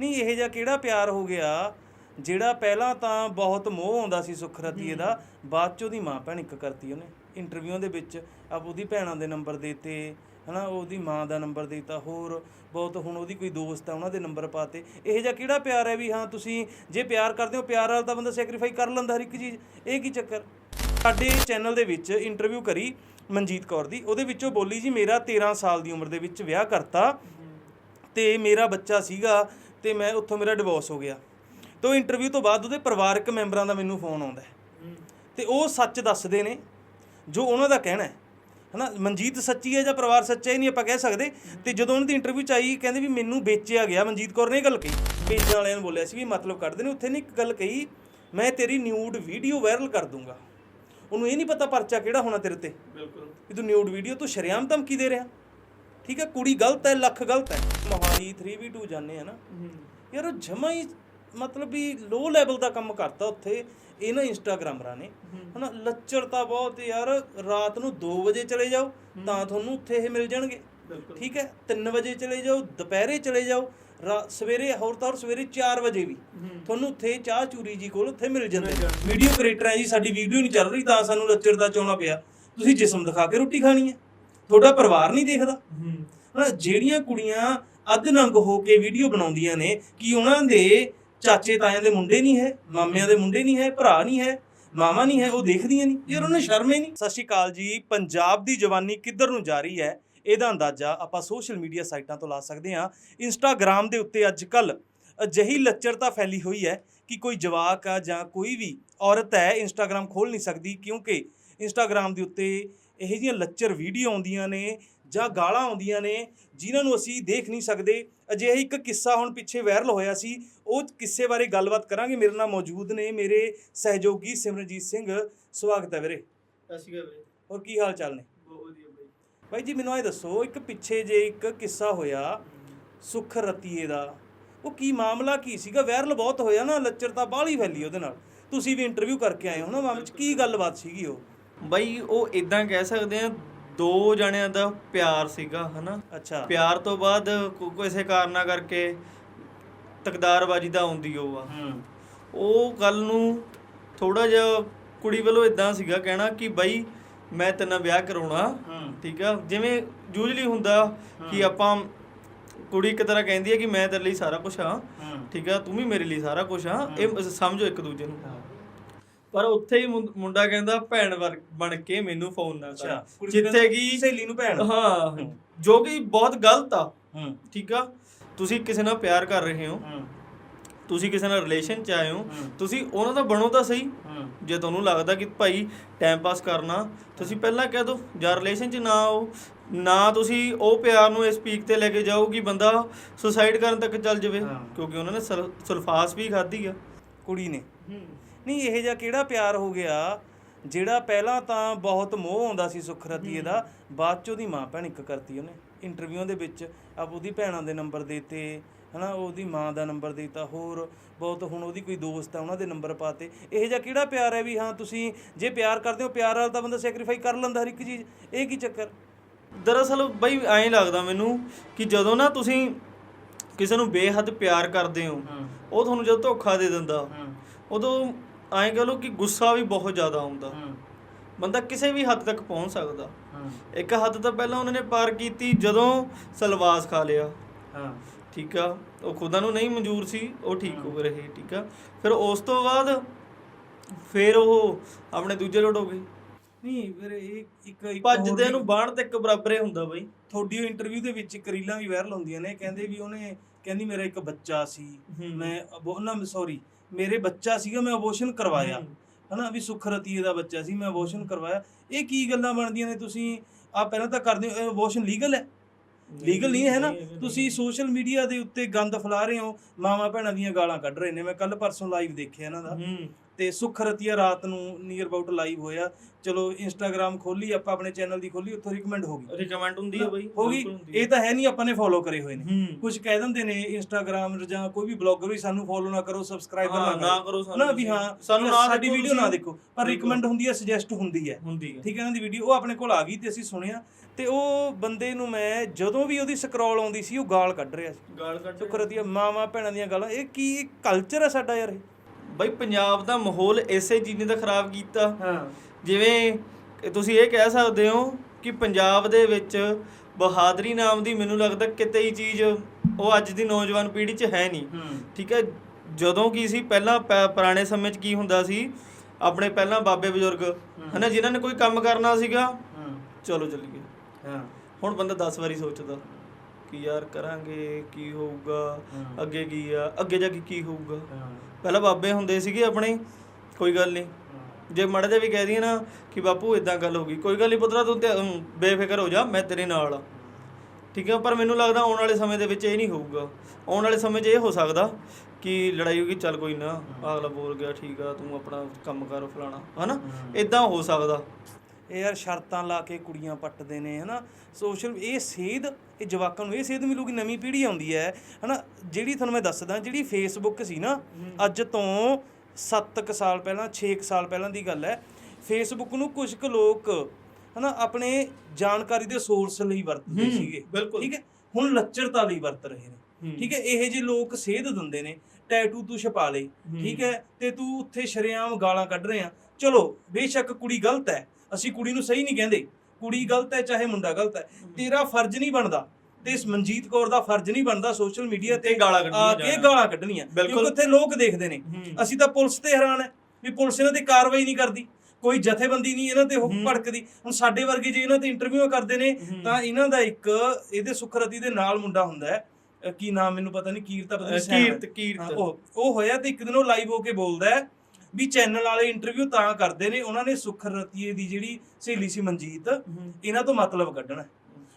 ਨਹੀਂ ਇਹ ਜਿਹਾ ਕਿਹੜਾ ਪਿਆਰ ਹੋ ਗਿਆ? ਜਿਹੜਾ ਪਹਿਲਾਂ ਤਾਂ ਬਹੁਤ ਮੋਹ ਆਉਂਦਾ ਸੀ ਸੁਖਰਤੀਏ ਦਾ ਬਾਅਦ ਚ ਉਹਦੀ ਮਾਂ ਭੈਣ ਇੱਕ ਕਰਤੀ ਉਹਨੇ। ਇੰਟਰਵਿਊ ਦੇ ਵਿੱਚ ਆਪ ਉਹਦੀ ਭੈਣਾਂ ਦੇ ਨੰਬਰ ਦੇਤੇ ਹਨਾ ਉਹਦੀ ਮਾਂ ਦਾ ਨੰਬਰ ਦੇਤਾ ਹੋਰ ਬਹੁਤ ਹੁਣ ਉਹਦੀ ਕੋਈ ਦੋਸਤ ਆ ਉਹਨਾਂ ਦੇ ਨੰਬਰ ਪਾਤੇ ਇਹ ਜਿਹਾ ਕਿਹੜਾ ਪਿਆਰ ਹੈ ਵੀ ਹਾਂ ਤੁਸੀਂ ਜੇ ਪਿਆਰ ਕਰਦੇ ਹੋ ਪਿਆਰ ਵਾਲਾ ਤਾਂ ਬੰਦਾ ਸੈਕਰੀਫਾਈ ਕਰ ਲੈਂਦਾ ਹਰ ਇੱਕ ਚੀਜ਼। ਇਹ ਕੀ ਚੱਕਰ? ਸਾਡੇ ਚੈਨਲ ਦੇ ਵਿੱਚ ਇੰਟਰਵਿਊ ਕਰੀ ਮਨਜੀਤ ਕੌਰ ਦੀ। ਉਹਦੇ ਵਿੱਚੋਂ ਬੋਲੀ ਜੀ ਮੇਰਾ 13 ਸਾਲ ਦੀ ਉਮਰ ਦੇ ਵਿੱਚ ਵਿਆਹ ਕਰਤਾ। ਤੇ ਮੇਰਾ ਬੱਚਾ ਸੀਗਾ ਤੇ ਮੈਂ ਉੱਥੋਂ ਮੇਰਾ ਡਿਵੋਰਸ ਹੋ ਗਿਆ। ਤੋਂ ਇੰਟਰਵਿਊ ਤੋਂ ਬਾਅਦ ਉਹਦੇ ਪਰਿਵਾਰਕ ਮੈਂਬਰਾਂ ਦਾ ਮੈਨੂੰ ਫੋਨ ਆਉਂਦਾ। ਤੇ ਉਹ ਸੱਚ ਦੱਸਦੇ ਨੇ ਜੋ ਉਹਨਾਂ ਦਾ ਕਹਿਣਾ ਹੈ। ਹਨਾ ਮਨਜੀਤ ਸੱਚੀ ਹੈ ਜਾਂ ਪਰਿਵਾਰ ਸੱਚਾ ਹੀ ਨਹੀਂ ਆਪਾਂ ਕਹਿ ਸਕਦੇ। ਤੇ ਜਦੋਂ ਉਹਨਾਂ ਦੀ ਇੰਟਰਵਿਊ ਚ ਆਈ ਕਹਿੰਦੇ ਵੀ ਮੈਨੂੰ ਵੇਚਿਆ ਗਿਆ ਮਨਜੀਤ ਕੌਰ ਨੇ ਇਹ ਗੱਲ ਕਹੀ। ਵੇਚਣ ਵਾਲਿਆਂ ਨੂੰ ਬੋਲਿਆ ਸੀ ਵੀ ਮਤਲਬ ਕੱਢਦੇ ਨੇ। ਉੱਥੇ ਨੇ ਇੱਕ ਗੱਲ ਕਹੀ ਮੈਂ ਤੇਰੀ ਨਿਊਡ ਵੀਡੀਓ ਵਾਇਰਲ ਕਰ ਦੂੰਗਾ। ਉਹਨੂੰ ਇਹ ਨਹੀਂ ਪਤਾ ਪਰਚਾ ਕਿਹੜਾ ਹੋਣਾ ਤੇਰੇ ਤੇ ਬਿਲਕੁਲ। ਵੀ ਤੂੰ ਨਿਊਡ ਵੀਡੀਓ ਤੂੰ ਸ਼ਰੇਆਮ ਧਮਕੀ ਦੇ ਰਿਹਾ। ਠੀਕ ਹੈ ਕੁੜੀ ਗਲਤ ਹੈ ਲੱਖ ਗਲਤ ਹੈ। ਮੋਹਾਲੀ 3v2 ਜਾਣੇ ਆ ਨਾ। ਯਾਰ ਉਹ ਜਮਾ ਹੀ ਮਤਲਬ ਵੀ ਲੋ ਲੈਵਲ ਦਾ ਕੰਮ ਕਰਤਾ ਉੱਥੇ ਇਹਨਾਂ ਇੰਸਟਾਗ੍ਰਾਮਰਾਂ ਨੇ ਹਨਾ ਲੱਚਰਤਾ ਬਹੁਤ ਯਾਰ ਰਾਤ ਨੂੰ 2 ਵਜੇ ਚਲੇ ਜਾਓ ਤਾਂ ਤੁਹਾਨੂੰ ਉੱਥੇ ਇਹ ਮਿਲ ਜਾਣਗੇ। ਠੀਕ ਹੈ 3 ਵਜੇ ਚਲੇ ਜਾਓ ਦੁਪਹਿਰੇ ਚਲੇ ਜਾਓ ਸਵੇਰੇ ਹੋਰ ਤਾਂ ਸਵੇਰੇ 4 ਵਜੇ ਵੀ। ਤੁਹਾਨੂੰ ਉੱਥੇ ਚਾਹ ਚੂਰੀ ਜੀ ਕੋਲ ਉੱਥੇ ਮਿਲ ਜਾਂਦੇ ਵੀਡੀਓ ਕ੍ਰੀਏਟਰ ਹੈ ਜੀ ਸਾਡੀ ਵੀਡੀਓ ਨਹੀਂ ਚੱਲ ਰਹੀ ਤਾਂ ਸਾਨੂੰ ਲੱਚਰਤਾ ਚਾਉਣਾ ਪਿਆ। ਤੁਸੀਂ ਜਿਸਮ ਦਿਖਾ ਕੇ ਰੋਟੀ ਖਾਣੀ ਹੈ। ਤੁਹਾਡਾ ਪਰਿਵਾਰ ਨਹੀਂ ਦੇਖਦਾ। ਜਿਹੜੀਆਂ ਕੁੜੀਆਂ ਅੱਧ ਨੰਗ ਹੋ ਕੇ ਵੀਡੀਓ ਬਣਾਉਂਦੀਆਂ ਨੇ ਕਿ ਉਹਨਾਂ ਦੇ ਚਾਚੇ ਤਾਇਆਂ ਦੇ ਮੁੰਡੇ ਨਹੀਂ ਹੈ, ਮਾਮਿਆਂ ਦੇ ਮੁੰਡੇ ਨਹੀਂ ਹੈ, ਭਰਾ ਨਹੀਂ ਹੈ ਮਾਮਾ ਨਹੀਂ ਹੈ, ਉਹ ਦੇਖਦੀਆਂ ਨਹੀਂ। ਯਾਰ ਉਹਨਾਂ ਨੂੰ ਸ਼ਰਮ ਹੀ ਨਹੀਂ। ਸਤਿ ਸ਼੍ਰੀ ਅਕਾਲ ਜੀ, ਪੰਜਾਬ ਦੀ ਜਵਾਨੀ ਕਿੱਧਰ ਨੂੰ ਜਾ ਰਹੀ ਹੈ? ਇਹਦਾ ਅੰਦਾਜ਼ਾ ਆਪਾਂ ਸੋਸ਼ਲ ਮੀਡੀਆ ਸਾਈਟਾਂ ਤੋਂ ਲਾ ਸਕਦੇ ਹਾਂ। ਇੰਸਟਾਗ੍ਰam ਦੇ ਉੱਤੇ ਅੱਜ ਕੱਲ ਅਜਿਹੀ ਲੱਚਰਤਾ ਫੈਲੀ ਹੋਈ ਹੈ ਕਿ ਕੋਈ ਜਵਾਕ ਆ ਜਾਂ ਕੋਈ ਵੀ ਔਰਤ ਹੈ ਇੰਸਟਾਗ੍ਰam ਖੋਲ ਨਹੀਂ ਸਕਦੀ ਕਿਉਂਕਿ ਇੰਸਟਾਗ੍ਰam ਦੇ ਉੱਤੇ ਇਹੋ ਜਿਹੀਆਂ ਲੱਚਰ ਵੀਡੀਓ ਆਉਂਦੀਆਂ ਨੇ ਜਾਂ ਗਾਲਾਂ ਆਉਂਦੀਆਂ ਨੇ ਜਿਨ੍ਹਾਂ ਨੂੰ ਅਸੀਂ ਦੇਖ ਨਹੀਂ ਸਕਦੇ। ਅਜਿਹਾ ਇੱਕ ਕਿੱਸਾ ਹੁਣ ਪਿੱਛੇ ਵਾਇਰਲ ਹੋਇਆ ਸੀ। ਉਹ ਕਿੱਸੇ ਬਾਰੇ ਗੱਲਬਾਤ ਕਰਾਂਗੇ। ਮੇਰੇ ਨਾਲ ਮੌਜੂਦ ਨੇ ਮੇਰੇ ਸਹਿਯੋਗੀ ਸਿਮਰਨਜੀਤ ਸਿੰਘ। ਸਵਾਗਤ ਹੈ ਵੀਰੇ। ਸਤਿ ਸ਼੍ਰੀ ਅਕਾਲ ਬਾਈ ਹੋਰ ਕੀ ਹਾਲ ਚਾਲ ਨੇ? ਬਹੁਤ ਵਧੀਆ ਬਾਈ। ਬਾਈ ਜੀ ਮੈਨੂੰ ਇਹ ਦੱਸੋ ਇੱਕ ਪਿੱਛੇ ਜੇ ਇੱਕ ਕਿੱਸਾ ਹੋਇਆ ਸੁਖ ਰਤੀਏ ਦਾ ਉਹ ਕੀ ਮਾਮਲਾ ਕੀ ਸੀਗਾ? ਵਾਇਰਲ ਬਹੁਤ ਹੋਇਆ ਨਾ ਲੱਚਰਤਾ ਬਾਹਲੀ ਫੈਲੀ ਉਹਦੇ ਨਾਲ। ਤੁਸੀਂ ਵੀ ਇੰਟਰਵਿਊ ਕਰਕੇ ਆਏ ਹੋ ਨਾ ਮਾਮਲੇ 'ਚ ਕੀ ਗੱਲਬਾਤ ਸੀਗੀ ਉਹ? ਬਾਈ ਉਹ ਇਦਾਂ ਕਹਿ ਸਕਦੇ ਆ ਦੋ ਜਣਿਆਂ ਦਾ ਪਿਆਰ ਸੀਗਾ ਹਨਾ? ਅੱਛਾ। ਪਿਆਰ ਤੋਂ ਬਾਅਦ ਕੋ- ਕਿਸੇ ਕਾਰਨਾ ਕਰਕੇ ਤਕਦਾਰਬਾਜੀ ਦਾ ਆਉਂਦੀ ਉਹ ਆ। ਹੂੰ। ਉਹ ਗੱਲ ਨੂੰ ਥੋੜਾ ਜਿਹਾ ਕੁੜੀ ਵੱਲੋਂ ਇਦਾਂ ਸੀਗਾ ਕਹਿਣਾ ਕਿ ਬਾਈ ਮੈਂ ਤੇਰੇ ਨਾਲ ਵਿਆਹ ਕਰਾਉਣਾ ਹੂੰ। ਠੀਕ ਆ? ਜਿਵੇਂ ਯੂਜੂਲੀ ਹੁੰਦਾ ਕਿ ਆਪਾਂ ਕੁੜੀ ਇੱਕ ਤਰ੍ਹਾਂ ਕਹਿੰਦੀ ਹੈ ਕਿ ਮੈਂ ਤੇਰੇ ਲਈ ਸਾਰਾ ਕੁਝ ਆ ਹੂੰ। ਠੀਕ ਆ? ਤੂੰ ਵੀ ਮੇਰੇ ਲਈ ਸਾਰਾ ਕੁਝ ਆ। ਇਹ ਸਮਝੋ ਇੱਕ ਦੂਜੇ ਨੂੰ। ਪਰ ਉੱਥੇ ਹੀ ਮੁੰਡਾ ਕਹਿੰਦਾ ਭੈਣ ਵਰ- ਬਣ ਕੇ ਮੈਨੂੰ ਫੋਨ ਨਾ ਕਰ। ਜਿੱਥੇ ਕਿ ਸਹੇਲੀ ਨੂੰ ਭੈਣ। ਹਾਂ ਜੋ ਕਿ ਬਹੁਤ ਗਲਤ ਆ। ਹੂੰ। ਠੀਕ ਆ? ਤੁਸੀਂ ਕਿਸੇ ਨਾਲ ਪਿਆਰ ਕਰ ਰਹੇ ਹੋ। ਹੂੰ। ਤੁਸੀਂ ਕਿਸੇ ਨਾਲ ਰਿਲੇਸ਼ਨ ਚ ਆਏ ਹੋ। ਤੁਸੀਂ ਉਹਨਾਂ ਦਾ ਬਣੋ ਤਾਂ ਸਹੀ। ਹੂੰ। ਜੇ ਤੁਹਾਨੂੰ ਲੱਗਦਾ ਕਿ ਭਾਈ ਟਾਈਮ ਪਾਸ ਕਰਨਾ ਤੁਸੀਂ ਪਹਿਲਾਂ ਕਹਿ ਦਿਓ ਜਾਂ ਰਿਲੇਸ਼ਨ 'ਚ ਨਾ ਆਓ। ਨਾ ਤੁਸੀਂ ਉਹ ਪਿਆਰ ਨੂੰ ਇਸ ਪੀਕ ਤੇ ਲੈ ਕੇ ਜਾਓ ਕਿ ਬੰਦਾ ਸੁਸਾਈਡ ਕਰਨ ਤੱਕ ਚੱਲ ਜਾਵੇ। ਕਿਉਂਕਿ ਉਹਨਾਂ ਨੇ ਸਲ- ਸਲਫਾਸ ਵੀ ਖਾਧੀ ਆ। ਕੁੜੀ ਨੇ। ਨਹੀਂ ਇਹ ਜਿਹਾ ਕਿਹੜਾ ਪਿਆਰ ਹੋ ਗਿਆ? ਜਿਹੜਾ ਪਹਿਲਾਂ ਤਾਂ ਬਹੁਤ ਮੋਹ ਆਉਂਦਾ ਸੀ ਸੁਖਰਤੀਏ ਦਾ ਬਾਅਦ ਚ ਉਹਦੀ ਮਾਂ ਭੈਣ ਇੱਕ ਕਰਤੀ ਉਹਨੇ। ਇੰਟਰਵਿਊ ਦੇ ਵਿੱਚ ਆਪ ਉਹਦੀ ਭੈਣਾਂ ਦੇ ਨੰਬਰ ਦੇਤੇ ਹਨਾ ਉਹਦੀ ਮਾਂ ਦਾ ਨੰਬਰ ਦੇਤਾ ਹੋਰ ਬਹੁਤ ਹੁਣ ਉਹਦੀ ਕੋਈ ਦੋਸਤ ਆ ਉਹਨਾਂ ਦੇ ਨੰਬਰ ਪਾਤੇ। ਇਹ ਜਿਹਾ ਕਿਹੜਾ ਪਿਆਰ ਹੈ ਵੀ ਹਾਂ ਤੁਸੀਂ ਜੇ ਪਿਆਰ ਕਰਦੇ ਹੋ ਪਿਆਰ ਵਾਲਾ ਤਾਂ ਬੰਦਾ ਸੈਕਰੀਫਾਈ ਕਰ ਲੈਂਦਾ ਹਰ ਇੱਕ ਚੀਜ਼। ਇਹ ਕੀ ਚੱਕਰ? ਦਰਅਸਲ ਬਈ ਐਂ ਲੱਗਦਾ ਮੈਨੂੰ ਕਿ ਜਦੋਂ ਨਾ ਤੁਸੀਂ ਕਿਸੇ ਨੂੰ ਬੇਹੱਦ ਪਿਆਰ ਕਰਦੇ ਹੋ ਉਹ ਤੁਹਾਨੂੰ ਜਦੋਂ ਧੋਖਾ ਦੇ ਦਿੰਦਾ ਉਦੋਂ ਐਂ ਕਹ ਲਓ ਕਿ ਗੁੱਸਾ ਵੀ ਬਹੁਤ ਜ਼ਿਆਦਾ ਆਉਂਦਾ। ਬੰਦਾ ਕਿਸੇ ਵੀ ਹੱਦ ਤੱਕ ਪਹੁੰਚ ਸਕਦਾ। ਇੱਕ ਹੱਦ ਤਾਂ ਪਹਿਲਾਂ ਉਹਨਾਂ ਨੇ ਪਾਰ ਕੀਤੀ ਜਦੋਂ ਸਲਵਾਸ ਖਾ ਲਿਆ। ਹਾਂ। ਠੀਕ ਆ? ਉਹ ਖੁਦਾ ਨੂੰ ਨਹੀਂ ਮਨਜ਼ੂਰ ਸੀ ਉਹ ਠੀਕ ਹੋ। ਰਹੇ ਠੀਕ ਆ? ਫਿਰ ਉਸ ਤੋਂ ਬਾਅਦ ਫਿਰ ਉਹ ਆਪਣੇ ਦੂਜੇ ਲੋਟ ਹੋ ਗਏ। ਨਹੀਂ ਫਿਰ ਇਹ ਇੱਕ ਇੱਕ ਭੱਜਦੇ ਨੂੰ ਬਾਣ ਤੇ ਇੱਕ ਬਰਾਬਰੇ ਹੁੰਦਾ ਬਈ। ਤੁਹਾਡੀ ਉਹ ਇੰਟਰਵਿਊ ਦੇ ਵਿੱਚ ਇੱਕ ਰੀਲਾਂ ਵੀ ਵਾਇਰਲ ਹੁੰਦੀਆਂ ਨੇ ਕਹਿੰਦੇ ਵੀ ਉਹਨੇ ਕਹਿੰਦੀ ਮੇਰਾ ਇੱਕ ਬੱਚਾ ਸੀ। ਮੈਂ ਅਬੋ ਨਾ ਸੌਰੀ ਮੇਰੇ ਬੱਚਾ ਸੀਗਾ ਮੈਂ ਅਬੋਰਸ਼ਨ ਕਰਵਾਇਆ। ਹਨਾ ਵੀ ਸੁਖਰਤੀਏ ਦਾ ਬੱਚਾ ਸੀ ਮੈਂ ਅਬੋਰਸ਼ਨ ਕਰਵਾਇਆ। ਇਹ ਕੀ ਗੱਲਾਂ ਬਣਦੀਆਂ ਨੇ ਤੁਸੀਂ? ਆ ਪਹਿਲਾਂ ਤਾਂ ਕਰਦੇ ਹੋ ਅਬੋਰਸ਼ਨ ਲੀਗਲ ਹੈ? ਲੀਗਲ ਨਹੀਂ ਹੈ ਨਾ? ਤੁਸੀਂ ਸੋਸ਼ਲ ਮੀਡੀਆ ਦੇ ਉੱਤੇ ਗੰਦ ਫੈਲਾ ਰਹੇ ਹੋ ਮਾਵਾ ਭੈਣਾਂ ਦੀਆਂ ਗਾਲਾਂ ਕੱਢ ਰਹੇ ਨੇ। ਮੈਂ ਕੱਲ ਪਰਸੋਂ ਲਾਈਵ ਦੇਖਿਆ ਇਹਨਾਂ ਦਾ। ਤੇ ਸੁਖ ਰਤੀਆ ਰਾਤ ਨੂੰ ਨੀਅਰ ਅਬਾਊਟ ਲਾਈਵ ਹੋਇਆ। ਚਲੋ ਇੰਸਟਾਗ੍ਰam ਖੋਲੀ ਆਪਾਂ ਆਪਣੇ ਚੈਨਲ ਦੀ ਖੋਲੀ ਉੱਥੋਂ ਰਿਕਮੈਂਡ ਹੋ ਗਈ। ਰਿਕਮੈਂਡ ਹੁੰਦੀ ਹੈ ਬਾਈ ਹੋ ਗਈ। ਇਹ ਤਾਂ ਹੈ ਨਹੀਂ ਆਪਾਂ ਨੇ ਫੋਲੋ ਕਰੇ ਹੋਏ ਨੇ। ਕੁਝ ਕਹਿ ਦਿੰਦੇ ਨੇ ਇੰਸਟਾਗ੍ਰam ਜਾਂ ਕੋਈ ਵੀ ਬਲੌਗਰ ਵੀ ਸਾਨੂੰ ਫੋਲੋ ਨਾ ਕਰੋ ਸਬਸਕ੍ਰਾਈਬਰ ਨਾ ਕਰੋ। ਨਾ ਵੀ ਹਾਂ ਸਾਨੂੰ ਨਾ ਸਾਡੀ ਵੀਡੀਓ ਨਾ। ਦੇਖੋ ਪਰ। ਰਿਕਮੈਂਡ ਹੁੰਦੀ ਹੈ ਸੁਜੈਸਟ ਹੁੰਦੀ ਹੈ। ਠੀਕ ਹੈ ਇਹਨਾਂ ਦੀ ਵੀਡੀਓ ਉਹ ਆਪਣੇ ਕੋਲ ਆ ਗਈ ਤੇ ਅਸੀਂ ਸੁਣਿਆ। ਤੇ ਉਹ ਬੰਦੇ ਨੂੰ ਮੈਂ ਜਦੋਂ ਵੀ ਉਹਦੀ ਸਕਰੋਲ ਆਉਂਦੀ ਸੀ ਉਹ ਗਾਲ ਕੱਢ ਰਿਹਾ ਸੀ। ਗਾਲ ਕੱਢ ਸ਼ੁਕਰਤੀਆ ਮਾਵਾਂ ਭੈਣਾਂ ਦੀਆਂ ਗਾਲਾਂ। ਇਹ ਕੀ ਕਲਚਰ ਹੈ ਸਾਡਾ ਯਾਰ ਇਹ? ਬਾਈ ਪੰਜਾਬ ਦਾ ਮਾਹੌਲ ਇਸੇ ਚੀਜ਼ ਨੇ ਤਾਂ ਖਰਾਬ ਕੀਤਾ। ਹਾਂ। ਜਿਵੇਂ ਤੁਸੀਂ ਇਹ ਕਹਿ ਸਕਦੇ ਹੋ ਕਿ ਪੰਜਾਬ ਦੇ ਵਿੱਚ ਬਹਾਦਰੀ ਨਾਮ ਦੀ ਮੈਨੂੰ ਲੱਗਦਾ ਕਿਤੇ ਹੀ ਚੀਜ਼ ਉਹ ਅੱਜ ਦੀ ਨੌਜਵਾਨ ਪੀੜ੍ਹੀ 'ਚ ਹੈ ਨਹੀਂ। ਠੀਕ ਹੈ ਜਦੋਂ ਕੀ ਸੀ ਪਹਿਲਾਂ ਪੁਰਾਣੇ ਸਮੇਂ 'ਚ ਕੀ ਹੁੰਦਾ ਸੀ? ਆਪਣੇ ਪਹਿਲਾਂ ਬਾਬੇ ਬਜ਼ੁਰਗ ਹਨਾ ਜਿਨ੍ਹਾਂ ਨੇ ਕੋਈ ਕੰਮ ਕਰਨਾ ਸੀਗਾ? ਚਲੋ ਚੱਲੀਏ। ਹਾਂ। ਹੁਣ ਬੰਦਾ 10 ਵਾਰੀ ਸੋਚਦਾ ਕਿ ਯਾਰ ਕਰਾਂਗੇ ਕੀ ਹੋਊਗਾ। ਅੱਗੇ ਕੀ ਆ? ਅੱਗੇ ਜਾ ਕੇ ਕੀ ਹੋਊਗਾ? ਪਹਿਲਾਂ ਬਾਬੇ ਹੁੰਦੇ ਸੀਗੇ ਆਪਣੇ ਕੋਈ ਗੱਲ ਨਹੀਂ। ਜੇ ਮੜ ਜਾ ਵੀ ਕਹਿ ਦਈਏ ਨਾ ਕਿ ਬਾਪੂ ਇਦਾਂ ਗੱਲ ਹੋ ਗਈ ਕੋਈ ਗੱਲ ਨਹੀਂ ਪੁੱਤਰਾ ਤੂੰ ਬੇਫਿਕਰ ਹੋ ਜਾ ਮੈਂ ਤੇਰੇ ਨਾਲ ਆ। ਠੀਕ ਹੈ ਪਰ ਮੈਨੂੰ ਲੱਗਦਾ ਆਉਣ ਵਾਲੇ ਸਮੇਂ ਦੇ ਵਿੱਚ ਇਹ ਨਹੀਂ ਹੋਊਗਾ। ਆਉਣ ਵਾਲੇ ਸਮੇਂ 'ਚ ਇਹ ਹੋ ਸਕਦਾ ਕਿ ਲੜਾਈ ਹੋਗੀ ਚੱਲ ਕੋਈ ਨਾ ਅਗਲਾ ਬੋਲ ਗਿਆ ਠੀਕ ਆ ਤੂੰ ਆਪਣਾ ਕੰਮ ਕਰ ਫਲਾਣਾ ਹਨਾ? ਇਦਾਂ ਹੋ ਸਕਦਾ। ਇਹ ਯਾਰ ਸ਼ਰਤਾਂ ਲਾ ਕੇ ਕੁੜੀਆਂ ਪੱਟਦੇ ਨੇ ਹਨਾ? ਸੋਸ਼ਲ ਇਹ ਸੇਧ ਇਹ ਜਵਾਕਾਂ ਨੂੰ ਇਹ ਸੇਧ ਮਿਲੂਗੀ ਨਵੀਂ ਪੀੜ੍ਹੀ ਆਉਂਦੀ ਹੈ ਹਨਾ? ਜਿਹੜੀ ਤੁਹਾਨੂੰ ਮੈਂ ਦੱਸਦਾ ਜਿਹੜੀ ਫੇਸਬੁੱਕ ਸੀ ਨਾ ਅੱਜ ਤੋਂ 7 ਕੁ ਸਾਲ ਪਹਿਲਾਂ 6 ਕੁ ਸਾਲ ਪਹਿਲਾਂ ਦੀ ਗੱਲ ਹੈ ਫੇਸਬੁੱਕ ਨੂੰ ਕੁਝ ਕੁ ਲੋਕ ਹਨਾ ਆਪਣੇ ਜਾਣਕਾਰੀ ਦੇ ਸੋਰਸ ਲਈ ਵਰਤਦੇ ਸੀਗੇ ਬਿਲਕੁਲ। ਠੀਕ ਹੈ? ਹੁਣ ਲੱਚਰਤਾ ਲਈ ਵਰਤ ਰਹੇ ਨੇ। ਠੀਕ ਹੈ? ਇਹੋ ਜਿਹੇ ਲੋਕ ਸੇਧ ਦਿੰਦੇ ਨੇ ਟੈਟੂ ਤੂੰ ਛਪਾ ਲਈ ਠੀਕ ਹੈ? ਤੇ ਤੂੰ ਉੱਥੇ ਸ਼ਰੇਆਮ ਗਾਲਾਂ ਕੱਢ ਰਹੇ ਆ। ਚਲੋ ਬੇਸ਼ੱਕ ਕੁੜੀ ਗਲਤ ਹੈ ਅਸੀਂ ਕੁੜੀ ਨੂੰ ਸਹੀ ਨਹੀਂ ਕਹਿੰਦੇ। ਕੁੜੀ ਗਲਤ ਹੈ ਚਾਹੇ ਮੁੰਡਾ ਗਲਤ ਹੈ। ਤੇਰਾ ਫਰਜ਼ ਨਹੀਂ ਬਣਦਾ। ਤੇ ਇਸ ਮਨਜੀਤ ਕੌਰ ਦਾ ਫਰਜ਼ ਨਹੀਂ ਬਣਦਾ ਸੋਸ਼ਲ ਮੀਡੀਆ ਤੇ ਗਾਲਾਂ ਕੱਢਣੀਆਂ ਕੇ ਜਾਣਾ। ਗਾਲਾਂ ਕੱਢਣੀਆਂ। ਕਿਉਂਕਿ ਉੱਥੇ ਲੋਕ ਦੇਖਦੇ ਨੇ। ਅਸੀਂ ਤਾਂ ਪੁਲਿਸ ਤੇ ਹੈਰਾਨ ਹੈ ਵੀ ਪੁਲਿਸ ਇਹਨਾਂ ਤੇ ਕਾਰਵਾਈ ਨਹੀਂ ਕਰਦੀ। ਕੋਈ ਜਥੇਬੰਦੀ ਨਹੀਂ ਇਹਨਾਂ ਤੇ ਉਹ ਭੜਕਦੀ। ਹੁਣ ਸਾਡੇ ਵਰਗੇ ਜੇ ਇਹਨਾਂ ਤੇ ਇੰਟਰਵਿਊ ਕਰਦੇ ਨੇ ਤਾਂ ਇਹਨਾਂ ਦਾ ਇੱਕ ਇਹਦੇ ਸੁਖਰਤੀ ਦੇ ਨਾਲ ਮੁੰਡਾ ਹੁੰਦਾ ਹੈ। ਕੀ ਨਾਮ ਮੈਨੂੰ ਪਤਾ ਨਹੀਂ ਕੀਰਤ ਪਤਾ ਨਹੀਂ। ਕੀਰਤ ਕੀਰਤ। ਉਹ ਹੋਇਆ ਤੇ ਇੱਕ ਦਿਨ ਉਹ ਲਾਈਵ ਹੋ ਕੇ ਬੋਲਦਾ ਹੈ ਵੀ ਚੈਨਲ ਵਾਲੇ ਇੰਟਰਵਿਊ ਤਾਂ ਕਰਦੇ ਨੇ ਉਹਨਾਂ ਨੇ ਸੁਖ ਰਤੀਏ ਦੀ ਜਿਹੜੀ ਸਹੇਲੀ ਸੀ ਮਨਜੀਤ ਇਹਨਾਂ ਤੋਂ ਮਤਲਬ ਕੱਢਣਾ।